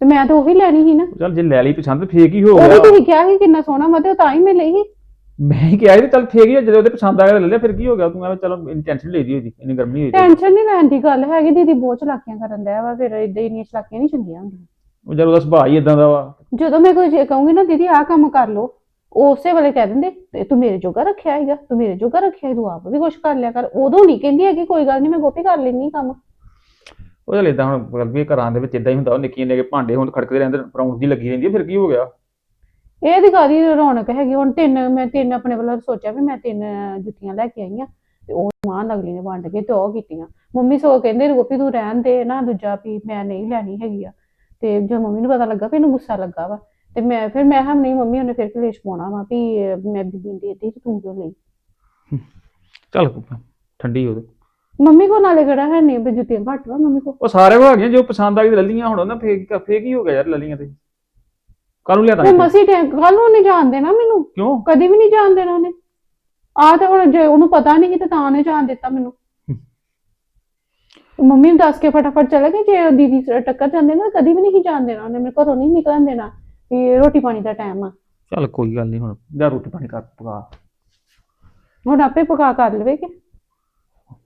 ਤੇ ਮੈਂ ਤਾਂ ਉਹੀ ਲੈਣੀ ਸੀ ਨਾ। ਚੱਲ ਜੇ ਲੈ ਲਈ ਪਸੰਦ ਫੇਕ ਹੀ ਹੋ ਉਹ ਗਿਆ ਤੁਸੀਂ ਕਿਹਾ ਸੀ ਕਿੰਨਾ ਸੋਹਣਾ ਵਾ ਤੇ ਉਹ ਤਾਂ ਹੀ ਮੈਂ ਲਈ ਸੀ। ਮੈਂ ਹੀ ਕਿਹਾ ਸੀ ਚੱਲ ਫੇਕ ਹੀ ਜਦੋਂ ਉਹਦੇ ਪਸੰਦ ਆ ਗਿਆ ਲੈ ਲਿਆ ਫਿਰ ਕੀ ਹੋ ਗਿਆ? ਤੂੰ ਐਵੇਂ ਚਲੋ ਟੈਨਸ਼ਨ ਲਈ ਦੀ ਹੋਈ ਇੰਨੀ ਗਰਮੀ ਹੋਈ। ਟੈਨਸ਼ਨ ਨਹੀਂ ਲੈਣ ਦੀ ਗੱਲ ਹੈਗੀ ਦੀਦੀ ਬਹੁਤ ਚਲਾਕੀਆਂ ਕਰਨ ਦਿਆ ਵਾ ਫਿਰ ਇਦਾਂ ਇੰਨੀਆਂ ਚਲਾਕੀਆਂ ਨਹੀਂ ਚੰਗੀਆਂ ਹੁੰਦੀਆਂ। ਉਹ ਜਦ ਉਹਦਾ ਸੁਭਾਅ ਹੀ ਇਦਾਂ ਦਾ ਵਾ। ਜਦੋਂ ਮੈਂ ਕੋਈ ਕਹੂੰਗੀ ਨਾ ਦੀਦੀ ਆਹ ਕੰਮ ਕਰ ਲੋ ਉਸੇ ਵੇਲੇ ਕਹਿ ਦਿੰਦੇ ਤੇ ਤੂੰ ਮੇਰੇ ਜੋਗਾ ਰੱਖਿਆ ਹੈਗਾ ਤੂੰ ਮੇਰੇ ਜੋਗਾ ਰੱਖਿਆ ਤੂੰ ਆਪ ਵੀ ਕੁਛ ਕਰ ਲਿਆ ਕਰ। ਉਦੋਂ ਨਹੀਂ ਕਹਿੰਦੀ ਹੈਗੀ ਕੋਈ ਗੱਲ ਨਹੀਂ ਮੈਂ ਗੋਪੀ ਕਰ ਲੈਣੀ ਕੰਮ। ਉਹ ਚੱਲ ਇਦਾਂ ਹੁਣ ਗੱਲ ਵੀ ਘਰਾਂ ਦੇ ਵਿੱਚ ਇਦਾਂ ਹੀ ਹੁੰਦਾ ਉਹ ਨਿੱਕੀਆਂ ਨਿੱਕੇ ਭਾਂਡੇ ਹੁਣ ਖੜਕਦੇ ਰਹਿੰਦੇ ਪਰੌਂਠ ਦੀ ਲੱਗੀ ਰਹਿੰਦੀ ਫਿਰ ਕੀ ਹੋ ਗਿਆ? ਇਹ ਦੀ ਕਾਦੀ ਰੌਣਕ ਹੈਗੀ ਹੁਣ ਤਿੰਨ ਮੈਂ ਤਿੰਨ ਆਪਣੇ ਵੱਲੋਂ ਸੋਚਿਆ ਵੀ ਮੈਂ ਤਿੰਨ ਜੁੱਤੀਆਂ ਲੈ ਕੇ ਆਈਆਂ ਤੇ ਉਹ ਮਾਂ ਅਗਲੀ ਨੇ ਵੰਡ ਕੇ ਤੇ ਉਹ ਕੀਤੀਆਂ। ਮੰਮੀ ਸੋ ਕਹਿੰਦੇ ਗੋਪੀ ਤੂੰ ਰਹਿਣ ਦੇ ਨਾ ਦੂਜਾ ਵੀ ਮੈਂ ਨਹੀਂ ਲੈਣੀ ਹੈਗੀ ਆ। ਤੇ ਜਦੋਂ ਮੰਮੀ ਨੂੰ ਪਤਾ ਲੱਗਾ ਵੀ ਇਹਨੂੰ ਗੁੱਸਾ ਲੱਗਾ ਵਾ ਤੇ ਮੈਂ ਫਿਰ ਮੈਂ ਹਮ ਨਹੀਂ ਮੰਮੀ ਉਹਨੇ ਫਿਰ ਕਲੇਸ਼ ਪਾਉਣਾ ਵਾ ਵੀ ਮੈਂ ਬੀਬੀ ਨੂੰ ਦੇ ਦਿੱਤੀ ਤੇ ਤੂੰ ਕਿਉਂ ਲਈ? ਚੱਲ ਠੰਡੀ ਹੋ ਤੇ ਮੰਮੀ ਕੋ ਨਾਲੇ ਕਿਹੜਾ ਹੈ ਨਹੀਂ ਵੀ ਜੁੱਤੀਆਂ ਘੱਟ ਵਾ ਮੰਮੀ ਕੋ ਉਹ ਸਾਰੇ ਹੋ ਗਈਆਂ ਜੋ ਪਸੰਦ ਆ ਗਈ ਲੈ ਲਈਆਂ ਹੁਣ ਉਹਨਾਂ ਫੇਕ ਫੇਕ ਹੀ ਹੋ ਗਿਆ ਯਾਰ ਲੈ ਲਈਆਂ ਤੇ। ਕੱਲ ਨੂੰ ਲਿਆ ਉਹ ਤਾਂ ਮਸੀ ਟੈਂਕ ਕੱਲ ਨੂੰ ਨਹੀਂ ਜਾਣ ਦੇਣਾ ਮੈਨੂੰ। ਕਿਉਂ? ਕਦੀ ਵੀ ਨਹੀਂ ਜਾਣ ਦੇਣਾ ਉਹਨੇ। ਆ ਤੇ ਹੁਣ ਜੇ ਉਹਨੂੰ ਪਤਾ ਨਹੀਂ ਤੇ ਤਾਂ ਉਹਨੇ ਜਾਣ ਦਿੱਤਾ ਮੈਨੂੰ। ਮੰਮੀ ਨੂੰ ਦੱਸ ਕੇ ਫਟਾਫਟ ਚਲੇ ਗਏ ਜੇ ਉਹ ਦੀਦੀ ਟੱਕਰ ਜਾਂਦੇ ਨਾ ਕਦੀ ਵੀ ਨਹੀਂ ਜਾਣ ਦੇਣਾ ਉਹਨੇ ਮੇਰੇ ਘਰੋਂ ਨਹੀਂ ਨਿਕਲਣ ਦੇਣਾ। ਵੀ ਰੋਟੀ ਪਾਣੀ ਦਾ ਟਾਈਮ ਆ। ਚੱਲ ਕੋਈ ਗੱਲ ਨਹੀਂ ਹੁਣ ਜਾ ਰੋਟੀ ਪਾਣੀ ਕਰ ਪਕਾ। ਹੁਣ ਆਪੇ ਪਕਾ ਕਰ ਲਵੇਗੇ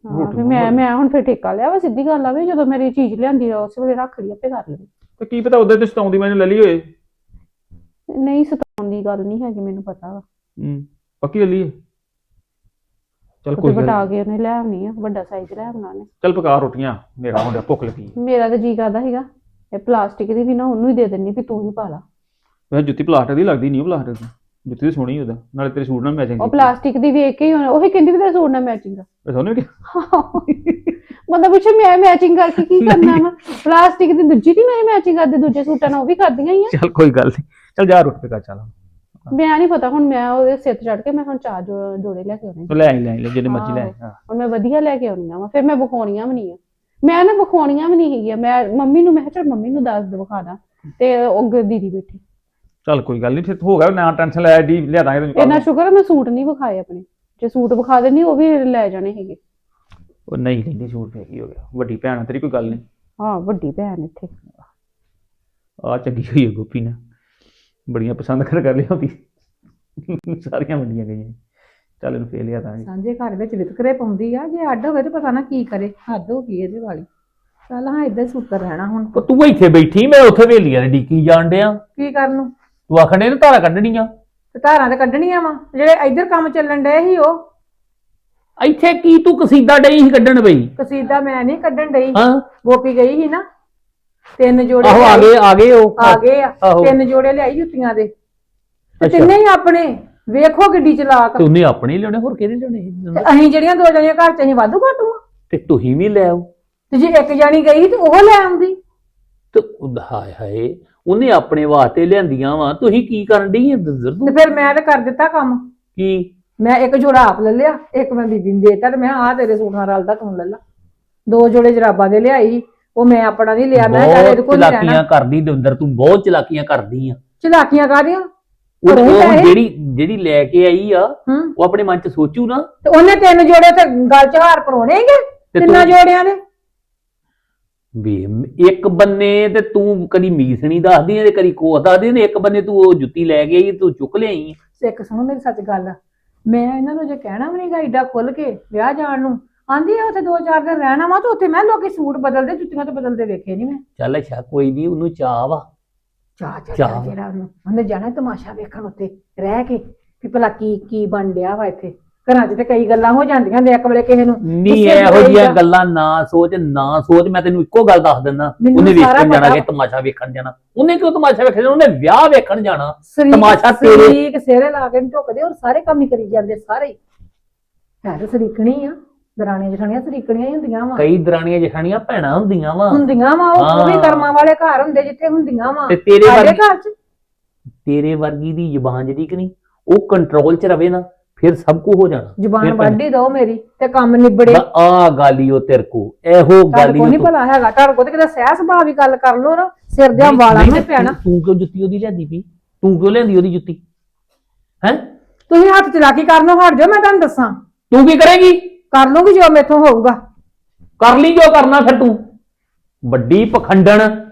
ਹਾਂ ਰੋਟੀ ਵੀ ਮੈਂ ਮੈਂ ਹੁਣ ਫਿਰ ਠੇਕਾ ਲਿਆ ਵਾ ਸਿੱਧੀ ਗੱਲ ਆ ਵੀ ਜਦੋਂ ਮੇਰੀ ਚੀਜ਼ ਲਿਆਂਦੀ ਆ ਉਸ ਵੇਲੇ ਰੱਖ ਲਈ ਆਪੇ ਕਰ ਲਵੇ। ਤੇ ਕੀ ਪਤਾ ਉਧਰ ਤੇ ਸਤਾਉਂਦੀ ਮੈਨੂੰ ਲੈ ਲਈ ਹੋਏ। ਨਹੀਂ ਸਤਾਉਣ ਦੀ ਗੱਲ ਨਹੀਂ ਹੈਗੀ ਮੈਨੂੰ ਪਤਾ ਵਾ। ਹੂੰ ਪੱਕੀ ਲੈ ਲਈ ਚੱਲ ਕੋਈ ਗੱਲ ਵਟਾ। ਕੇ ਉਹਨੇ ਲੈ ਆਉਣੀ ਆ ਵੱਡਾ ਸਾਈਜ਼ ਲੈ ਆਉਣਾ ਨੇ ਚੱਲ ਪਕਾ ਰੋਟੀਆਂ ਮੇਰਾ ਹੁੰਦਾ ਭੁੱਖ ਲੱਗੀ। ਮੇਰਾ ਤਾਂ ਜੀ ਕਰਦਾ ਹੈਗਾ ਇਹ ਪਲਾਸਟਿਕ ਦੀ ਵੀ ਨਾ ਉਹਨੂੰ ਹੀ ਦੇ ਦਿੰਨੀ ਵੀ ਤੂੰ ਹੀ ਪਾ ਲਾ। ਵੈਸੇ ਜੁੱਤੀ ਪਲਾਸਟਿਕ ਦੀ ਲੱਗਦੀ ਨਹੀਂ ਉਹ ਪਲਾਸਟਿਕ ਦੀ। ਜੁੱਤੀ ਤਾਂ ਸੋਹਣੀ ਉਹਦਾ ਨਾਲੇ ਤੇਰੇ ਸੂਟ ਨਾਲ ਮੈਚਿੰਗ ਉਹ ਪਲਾਸਟਿਕ ਦੀ ਵੇਖ ਕੇ ਹੀ ਉਹਨੇ- ਉਹੀ ਕਹਿੰਦੀ ਵੀ ਤੇਰਾ ਸੂਟ ਨਾਲ ਮੈਚਿੰਗ ਆ। ਸੋਹਣੇ ਕਿ ਮਤਲਬ ਪੁੱਛੇ ਮੈਂ ਮੈਚਿੰਗ ਕਰਕੇ ਕੀ ਕਰਨਾ ਵਾ? ਪਲਾਸਟਿਕ ਦੀ ਦੂਜੀ ਦੀ ਮੈਂ ਮੈਚਿੰਗ ਕਰਦੇ ਦੂਜੇ ਸੂਟਾਂ ਨਾਲ ਉਹ ਵੀ ਕਰਦੀਆਂ ਹੀ ਆ। ਚੱਲ ਕੋਈ ਗੱਲ ਨਹੀਂ ਚੱਲ ਜਾ ਰੋਟੀ ਪਕਾ ਚੱਲ। ਮੈਂ ਨਹੀਂ ਪਤਾ ਹੁਣ ਮੈਂ ਉਹਦੇ ਸਿਰ ਤੇ ਚੜ ਕੇ ਮੈਂ ਹੁਣ ਚਾਰ ਜੋ- ਜੋੜੇ ਲੈ ਕੇ ਆਉਣੇ ਤੂੰ ਲੈ ਆਈ ਲੈ ਆਈ ਲੈ ਜਿੰਨੇ ਮਰਜ਼ੀ ਲੈ ਆਈ, ਹਾਂ। ਹੁਣ ਮੈਂ ਵਧੀਆ ਲੈ ਕੇ ਆਉਣੀਆਂ ਵਾ ਫਿਰ ਮੈਂ ਵਿਖਾਉਣੀਆਂ ਵੀ ਨਹੀਂ ਆ। ਮੈਂ ਨਾ ਵਿਖਾਉਣੀਆਂ ਵੀ ਨਹੀਂ ਹੈਗੀਆਂ ਮੈਂ ਮੰਮੀ ਨੂੰ ਮੈਂ ਕਿਹਾ ਚੱਲ ਮੰਮੀ ਨੂੰ ਦੱਸ ਦੇ ਵਿਖਾ ਦਾਂ ਤੇ ਉਹ ਅੱਗੇ ਦੀਦੀ ਬੈਠੀ। ਚੱਲ ਕੋਈ ਗੱਲ ਨਹੀਂ ਫਿਰ ਹੋ ਗਿਆ ਨਾ ਟੈਨਸ਼ਨ ਲੈ ਦੀ ਲਿਆ ਦਾਂਗੇ ਤੈਨੂੰ ਇੰਨਾ ਸ਼ੁਕਰ ਹੈ ਮੈਂ ਸੂਟ ਨਹੀਂ ਵਿਖਾਏ ਆਪਣੇ। ਜੇ ਸੂਟ ਵਿਖਾ ਦੇਣੀ ਉਹ ਵੀ ਲੈ ਜਾਣੇ ਹੈਗੇ ਉਹ ਨਹੀਂ ਲੈਂਦੇ ਸੂਟ ਫੇਰ ਕੀ ਹੋ ਗਿਆ। ਵੱਡੀ ਭੈਣ ਆ ਤੇਰੀ ਕੋਈ ਗੱਲ ਨਹੀਂ। ਹਾਂ ਵੱਡੀ ਭੈਣ ਇੱਥੇ। ਆ ਚੰਗੀ ਹੋਈ ਹੈ ਗੋਪੀ ਨੇ। ਬੜੀਆਂ ਪਸੰਦ ਕਰ ਕਰ ਲਿਆਉਂਦੀ। ਸਾਰੀਆਂ ਵੰਡੀਆਂ ਗਈਆਂ। ਚੱਲ ਇਹਨੂੰ ਫੇਰ ਲਿਆ ਦਾਂਗੇ। ਸਾਂਝੇ ਘਰ ਵਿੱਚ ਵਿਤਕਰੇ ਪਾਉਂਦੀ ਆ ਜੇ ਅੱਡ ਹੋਵੇ ਤੇ ਪਤਾ ਨਾ ਕੀ ਕਰੇ। ਹੱਦ ਹੋ ਗਈ ਇਹਦੇ ਵਾਲੀ। ਚੱਲ ਹਾਂ ਇਦਾਂ ਸੁੱਤਰ ਰਹਿਣਾ ਹੁਣ। ਉਹ ਤੂੰ ਇੱਥੇ ਬੈਠੀ ਮੈਂ ਉੱਥੇ ਵੇਲੀਆਂ ਦੇ ਡੀਕੀ ਜਾਣ ਡਿਆ। ਕੀ ਕਰਨ ਨੂੰ? ਤੂੰ ਆਖਣੇ ਨੇ ਧਾਰਾ ਕੱਢਣੀਆਂ? ਤੇ ਧਾਰਾਂ ਤੇ ਕੱਢਣੀਆਂ ਵਾ ਜਿਹੜੇ ਇੱਧਰ ਕੰਮ ਚੱਲਣ ਡਏ ਸੀ ਉਹ। ਇੱਥੇ ਕੀ ਤੂੰ ਕਸੀਦਾ ਡਈ ਸੀ ਕੱਢਣ ਬਈ? ਕਸੀਦਾ ਮੈਂ ਨਹੀਂ ਕੱਢਣ ਡਈ। ਹਾਂ। ਗੋਪੀ ਗਈ ਸੀ ਨਾ ਤਿੰਨ ਜੋੜੇ ਆਹੋ ਆ ਗਏ ਆ ਗਏ ਉਹ। ਆ ਗਏ ਆ। ਆਹੋ। ਤਿੰਨ ਜੋੜੇ ਲਿਆਈ ਜੁੱਤੀਆਂ ਦੇ। ਤੇ ਅੱਛਾ। ਤਿੰਨੇ ਹੀ ਆਪਣੇ। ਵੇਖੋ ਗੱਡੀ ਚਲਾਕ। ਤੇ ਉਹਨੇ ਆਪਣੇ ਹੀ ਲਿਆਉਣੇ ਹੋਰ ਕਿਹਦੇ ਲਿਆਉਣੇ ਤੇ ਅਸੀਂ ਜਿਹੜੀਆਂ ਦੋ ਜਣੀਆਂ ਘਰ ਚ ਅਸੀਂ ਵਾਧੂ ਘਾਟੂ ਤੇ ਤੁਸੀਂ ਵੀ ਲੈ ਆਓ। ਤੇ ਜੇ ਇੱਕ ਜਾਣੀ ਗਈ ਤੇ ਉਹ ਲੈ ਆਉਂਦੀ। ਤੇ ਉਹ ਹਾਏ ਹਾਏ ਉਹਨੇ ਆਪਣੇ ਵਾਸਤੇ ਲਿਆਂਦੀਆਂ ਵਾ। ਤੁਸੀਂ ਕੀ ਕਰਨ ਡਈ ਤੇ? ਫਿਰ ਮੈਂ ਤੇ ਕਰ ਦਿੱਤਾ ਕੰਮ। ਕੀ? ਮੈਂ ਇੱਕ ਜੋੜਾ ਆਪ ਲੈ ਲਿਆ ਇੱਕ ਮੈਂ ਬੀਬੀ ਨੂੰ ਦੇਤਾ ਤੇ ਮੈਂ ਆ ਤੇਰੇ ਸੂਟ ਨਾਲ ਰਲਦਾ ਤੂੰ ਲੈ ਲਾ। ਦੋ ਜੋੜੇ ਜਰਾਬਾਂ ਦੇ ਲਿਆਈ ਉਹ ਮੈਂ ਆਪਣਾ ਨਹੀਂ ਲਿਆ ਮੈਂ ਕਿਹਾ ਇਹਦੇ ਬਹੁਤ ਕੋਲ ਨਹੀਂ ਚਲਾਕੀਆਂ ਰਹਿਣਾ। ਕਰਦੀ ਦਵਿੰਦਰ ਤੂੰ ਬਹੁਤ ਚਲਾਕੀਆਂ ਕਰਦੀ ਆ। ਚਲਾਕੀਆਂ ਕਾਦੀਆਂ ਉਹ ਉਹ? ਜਿਹੜੀ ਜਿਹੜੀ ਲੈ ਕੇ ਆਈ ਆ ਹੂੰ। ਉਹ ਆਪਣੇ ਮਨ ਚ ਸੋਚੂ ਨਾ। ਤੇ ਉਹਨੇ ਤਿੰਨ ਜੋੜੇ ਤੇ ਗਲ ਚ ਹਾਰ ਪਰੋਣੇਗੇ ਤਿੰਨਾਂ ਤੂੰ ਜੋੜਿਆਂ ਦੇ। ਵੀ ਇੱਕ ਬੰਨੇ ਤੇ ਤੂੰ ਕਦੀ ਮੀਸਣੀ ਦੱਸਦੀ ਤੇ ਕਦੀ ਕੋਸ ਦੱਸਦੀ ਇੱਕ ਬੰਨੇ ਤੂੰ ਉਹ ਜੁੱਤੀ ਲੈ ਕੇ ਆਈ ਤੂੰ ਚੁੱਕ ਲਿਆਈ। ਸਿੱਖ ਸੁਣੋ ਮੇਰੀ ਸੱਚ ਗੱਲ ਮੈਂ ਇਹਨਾਂ ਨੂੰ ਜੇ ਕਹਿਣਾ ਵੀ ਨਹੀਂਗਾ ਏਡਾ ਖੁੱਲ ਕੇ ਵਿਆਹ ਜਾਣ ਨੂੰ ਆਂਦੀ ਆ ਉੱਥੇ ਦੋ ਚਾਰ ਦਿਨ ਰਹਿਣਾ ਵਾ ਤੇ ਉੱਥੇ ਮੈਂ ਲੋਕੀ ਸੂਟ ਬਦਲਦੇ ਜੁੱਤੀਆਂ ਤੇ ਬਦਲਦੇ ਵੇਖੇ ਨਹੀਂ ਮੈਂ। ਚੱਲ ਅੱਛਾ ਕੋਈ ਨਹੀਂ ਉਹਨੂੰ ਚਾਹ ਵਾ। ਚਾਹ। ਚਾਹ ਜਿਹੜਾ ਉਹਨੂੰ। ਉਹਨੇ ਜਾਣਾ ਤਮਾਸ਼ਾ ਵੇਖਣ ਉੱਤੇ ਰਹਿ ਕੇ ਵੀ ਭਲਾ ਕੀ ਕੀ ਬਣ ਡਿਆ ਵਾ ਇੱਥੇ। ਘਰਾਂ 'ਚ ਤੇ ਕਈ ਗੱਲਾਂ ਹੋ ਜਾਂਦੀਆਂ ਨੇ ਇੱਕ ਵੇਲੇ ਕਿਸੇ ਨੂੰ ਨਹੀਂ ਗੁੱਸੇ ਇਹੋ ਜਿਹੀਆਂ ਰਹੀਦਾ। ਗੱਲਾਂ ਨਾ ਸੋਚ ਨਾ ਸੋਚ ਮੈਂ ਤੈਨੂੰ ਇੱਕੋ ਗੱਲ ਦੱਸ ਦਿੰਦਾ ਮੈਨੂੰ ਉਹਨੇ ਸਾਰਾ ਵੇਖਣ ਜਾਣਾ ਪਤਾ ਕਿ ਤਮਾਸ਼ਾ ਵੇਖਣ ਜਾਣਾ। ਉਹਨੇ ਕਿਉਂ ਤਮਾਸ਼ਾ ਵੇਖਣ ਜਾਣਾ? ਉਹਨੇ ਵਿਆਹ ਵੇਖਣ ਜਾਣਾ। ਸਰੀਕ ਤਮਾਸ਼ਾ ਤੇਰੇ- ਸਰੀਕ ਸਿਰੇ ਲਾ ਕੇ ਝੁਕਦੇ ਔਰ ਸਾਰੇ ਕੰਮ ਹੀ ਕਰੀ ਜਾਂਦੇ ਸਾਰੇ ਹੀ। ਹੈ ਤਾਂ ਸਰੀਕਣੀ ਆ ਦਰਾਣੀਆਂ ਜਠਾਣੀਆਂ ਸਰੀਕਣੀਆਂ ਹੀ ਹੁੰਦੀਆਂ ਵਾ। ਕਈ ਦਰਾਣੀਆਂ ਜਠਾਣੀਆਂ ਭੈਣਾਂ ਹੁੰਦੀਆਂ ਵਾ। ਹੁੰਦੀਆਂ ਵਾ ਉਹ ਉਹ ਵੀ ਹਾਂ। ਕਰਮਾਂ ਵਾਲੇ ਘਰ ਹੁੰਦੇ ਜਿੱਥੇ ਹੁੰਦੀਆਂ ਵਾ। ਤੇ ਤੇਰੇ ਸਾਡੇ ਵਰਗੀ ਘਰ 'ਚ। ਤੇਰੇ ਵਰਗੀ ਦੀ ਜ਼ੁਬਾਨ ਜਿਹੜੀ ਕਿ ਨਹੀਂ ਉਹ ਕੰਟਰੋਲ 'ਚ ਰਵੇ ਨਾ। ਫਿਰ ਸਭ ਕੁਝ ਹੋ ਜਾਣਾ। ਜ਼ੁਬਾਨ ਵੱਢੀ ਦੋ ਮੇਰੀ ਤੇ ਕੰਮ ਨਿਬੜੇ। ਆ ਗਾਲੀ ਉਹ ਤੇਰੇ ਕੋ ਇਹੋ ਤੁਹਾਡੇ ਗਾਲੀ ਕੋਲ ਉਹ ਨਹੀਂ ਭਲਾ ਹੈਗਾ ਤੁਹਾਡੇ ਕੋਲ ਤੇ ਕਿਤੇ ਸਹਿ ਸੁਭਾਅ ਵੀ ਗੱਲ ਕਰ ਲੋ ਨਾ ਸਿਰ ਦੇ ਵਾਲਾਂ ਨੂੰ ਪੈਣਾ ਤੂੰ ਤੂੰ ਕਿਉਂ ਜੁੱਤੀ ਉਹਦੀ ਲੈਂਦੀ ਪਈ? ਤੂੰ ਕਿਉਂ ਲੈਂਦੀ ਉਹਦੀ ਜੁੱਤੀ? ਹੈ? ਤੁਸੀਂ ਹੱਥ ਚਲਾਕੀ ਕਰਨੋਂ ਹਟ ਜਾਓ ਮੈਂ ਤੁਹਾਨੂੰ ਦੱਸਾਂ। ਤੂੰ ਕੀ ਕਰੇਗੀ? ਕਰ ਲੂੰਗੀ ਜੋ ਮੇਥੋਂ ਹੋਊਗਾ। ਕਰ ਲਈ ਜੋ ਕਰਨਾ ਫਿਰ ਤੂੰ। ਵੱਡੀ ਪਖੰਡਣ।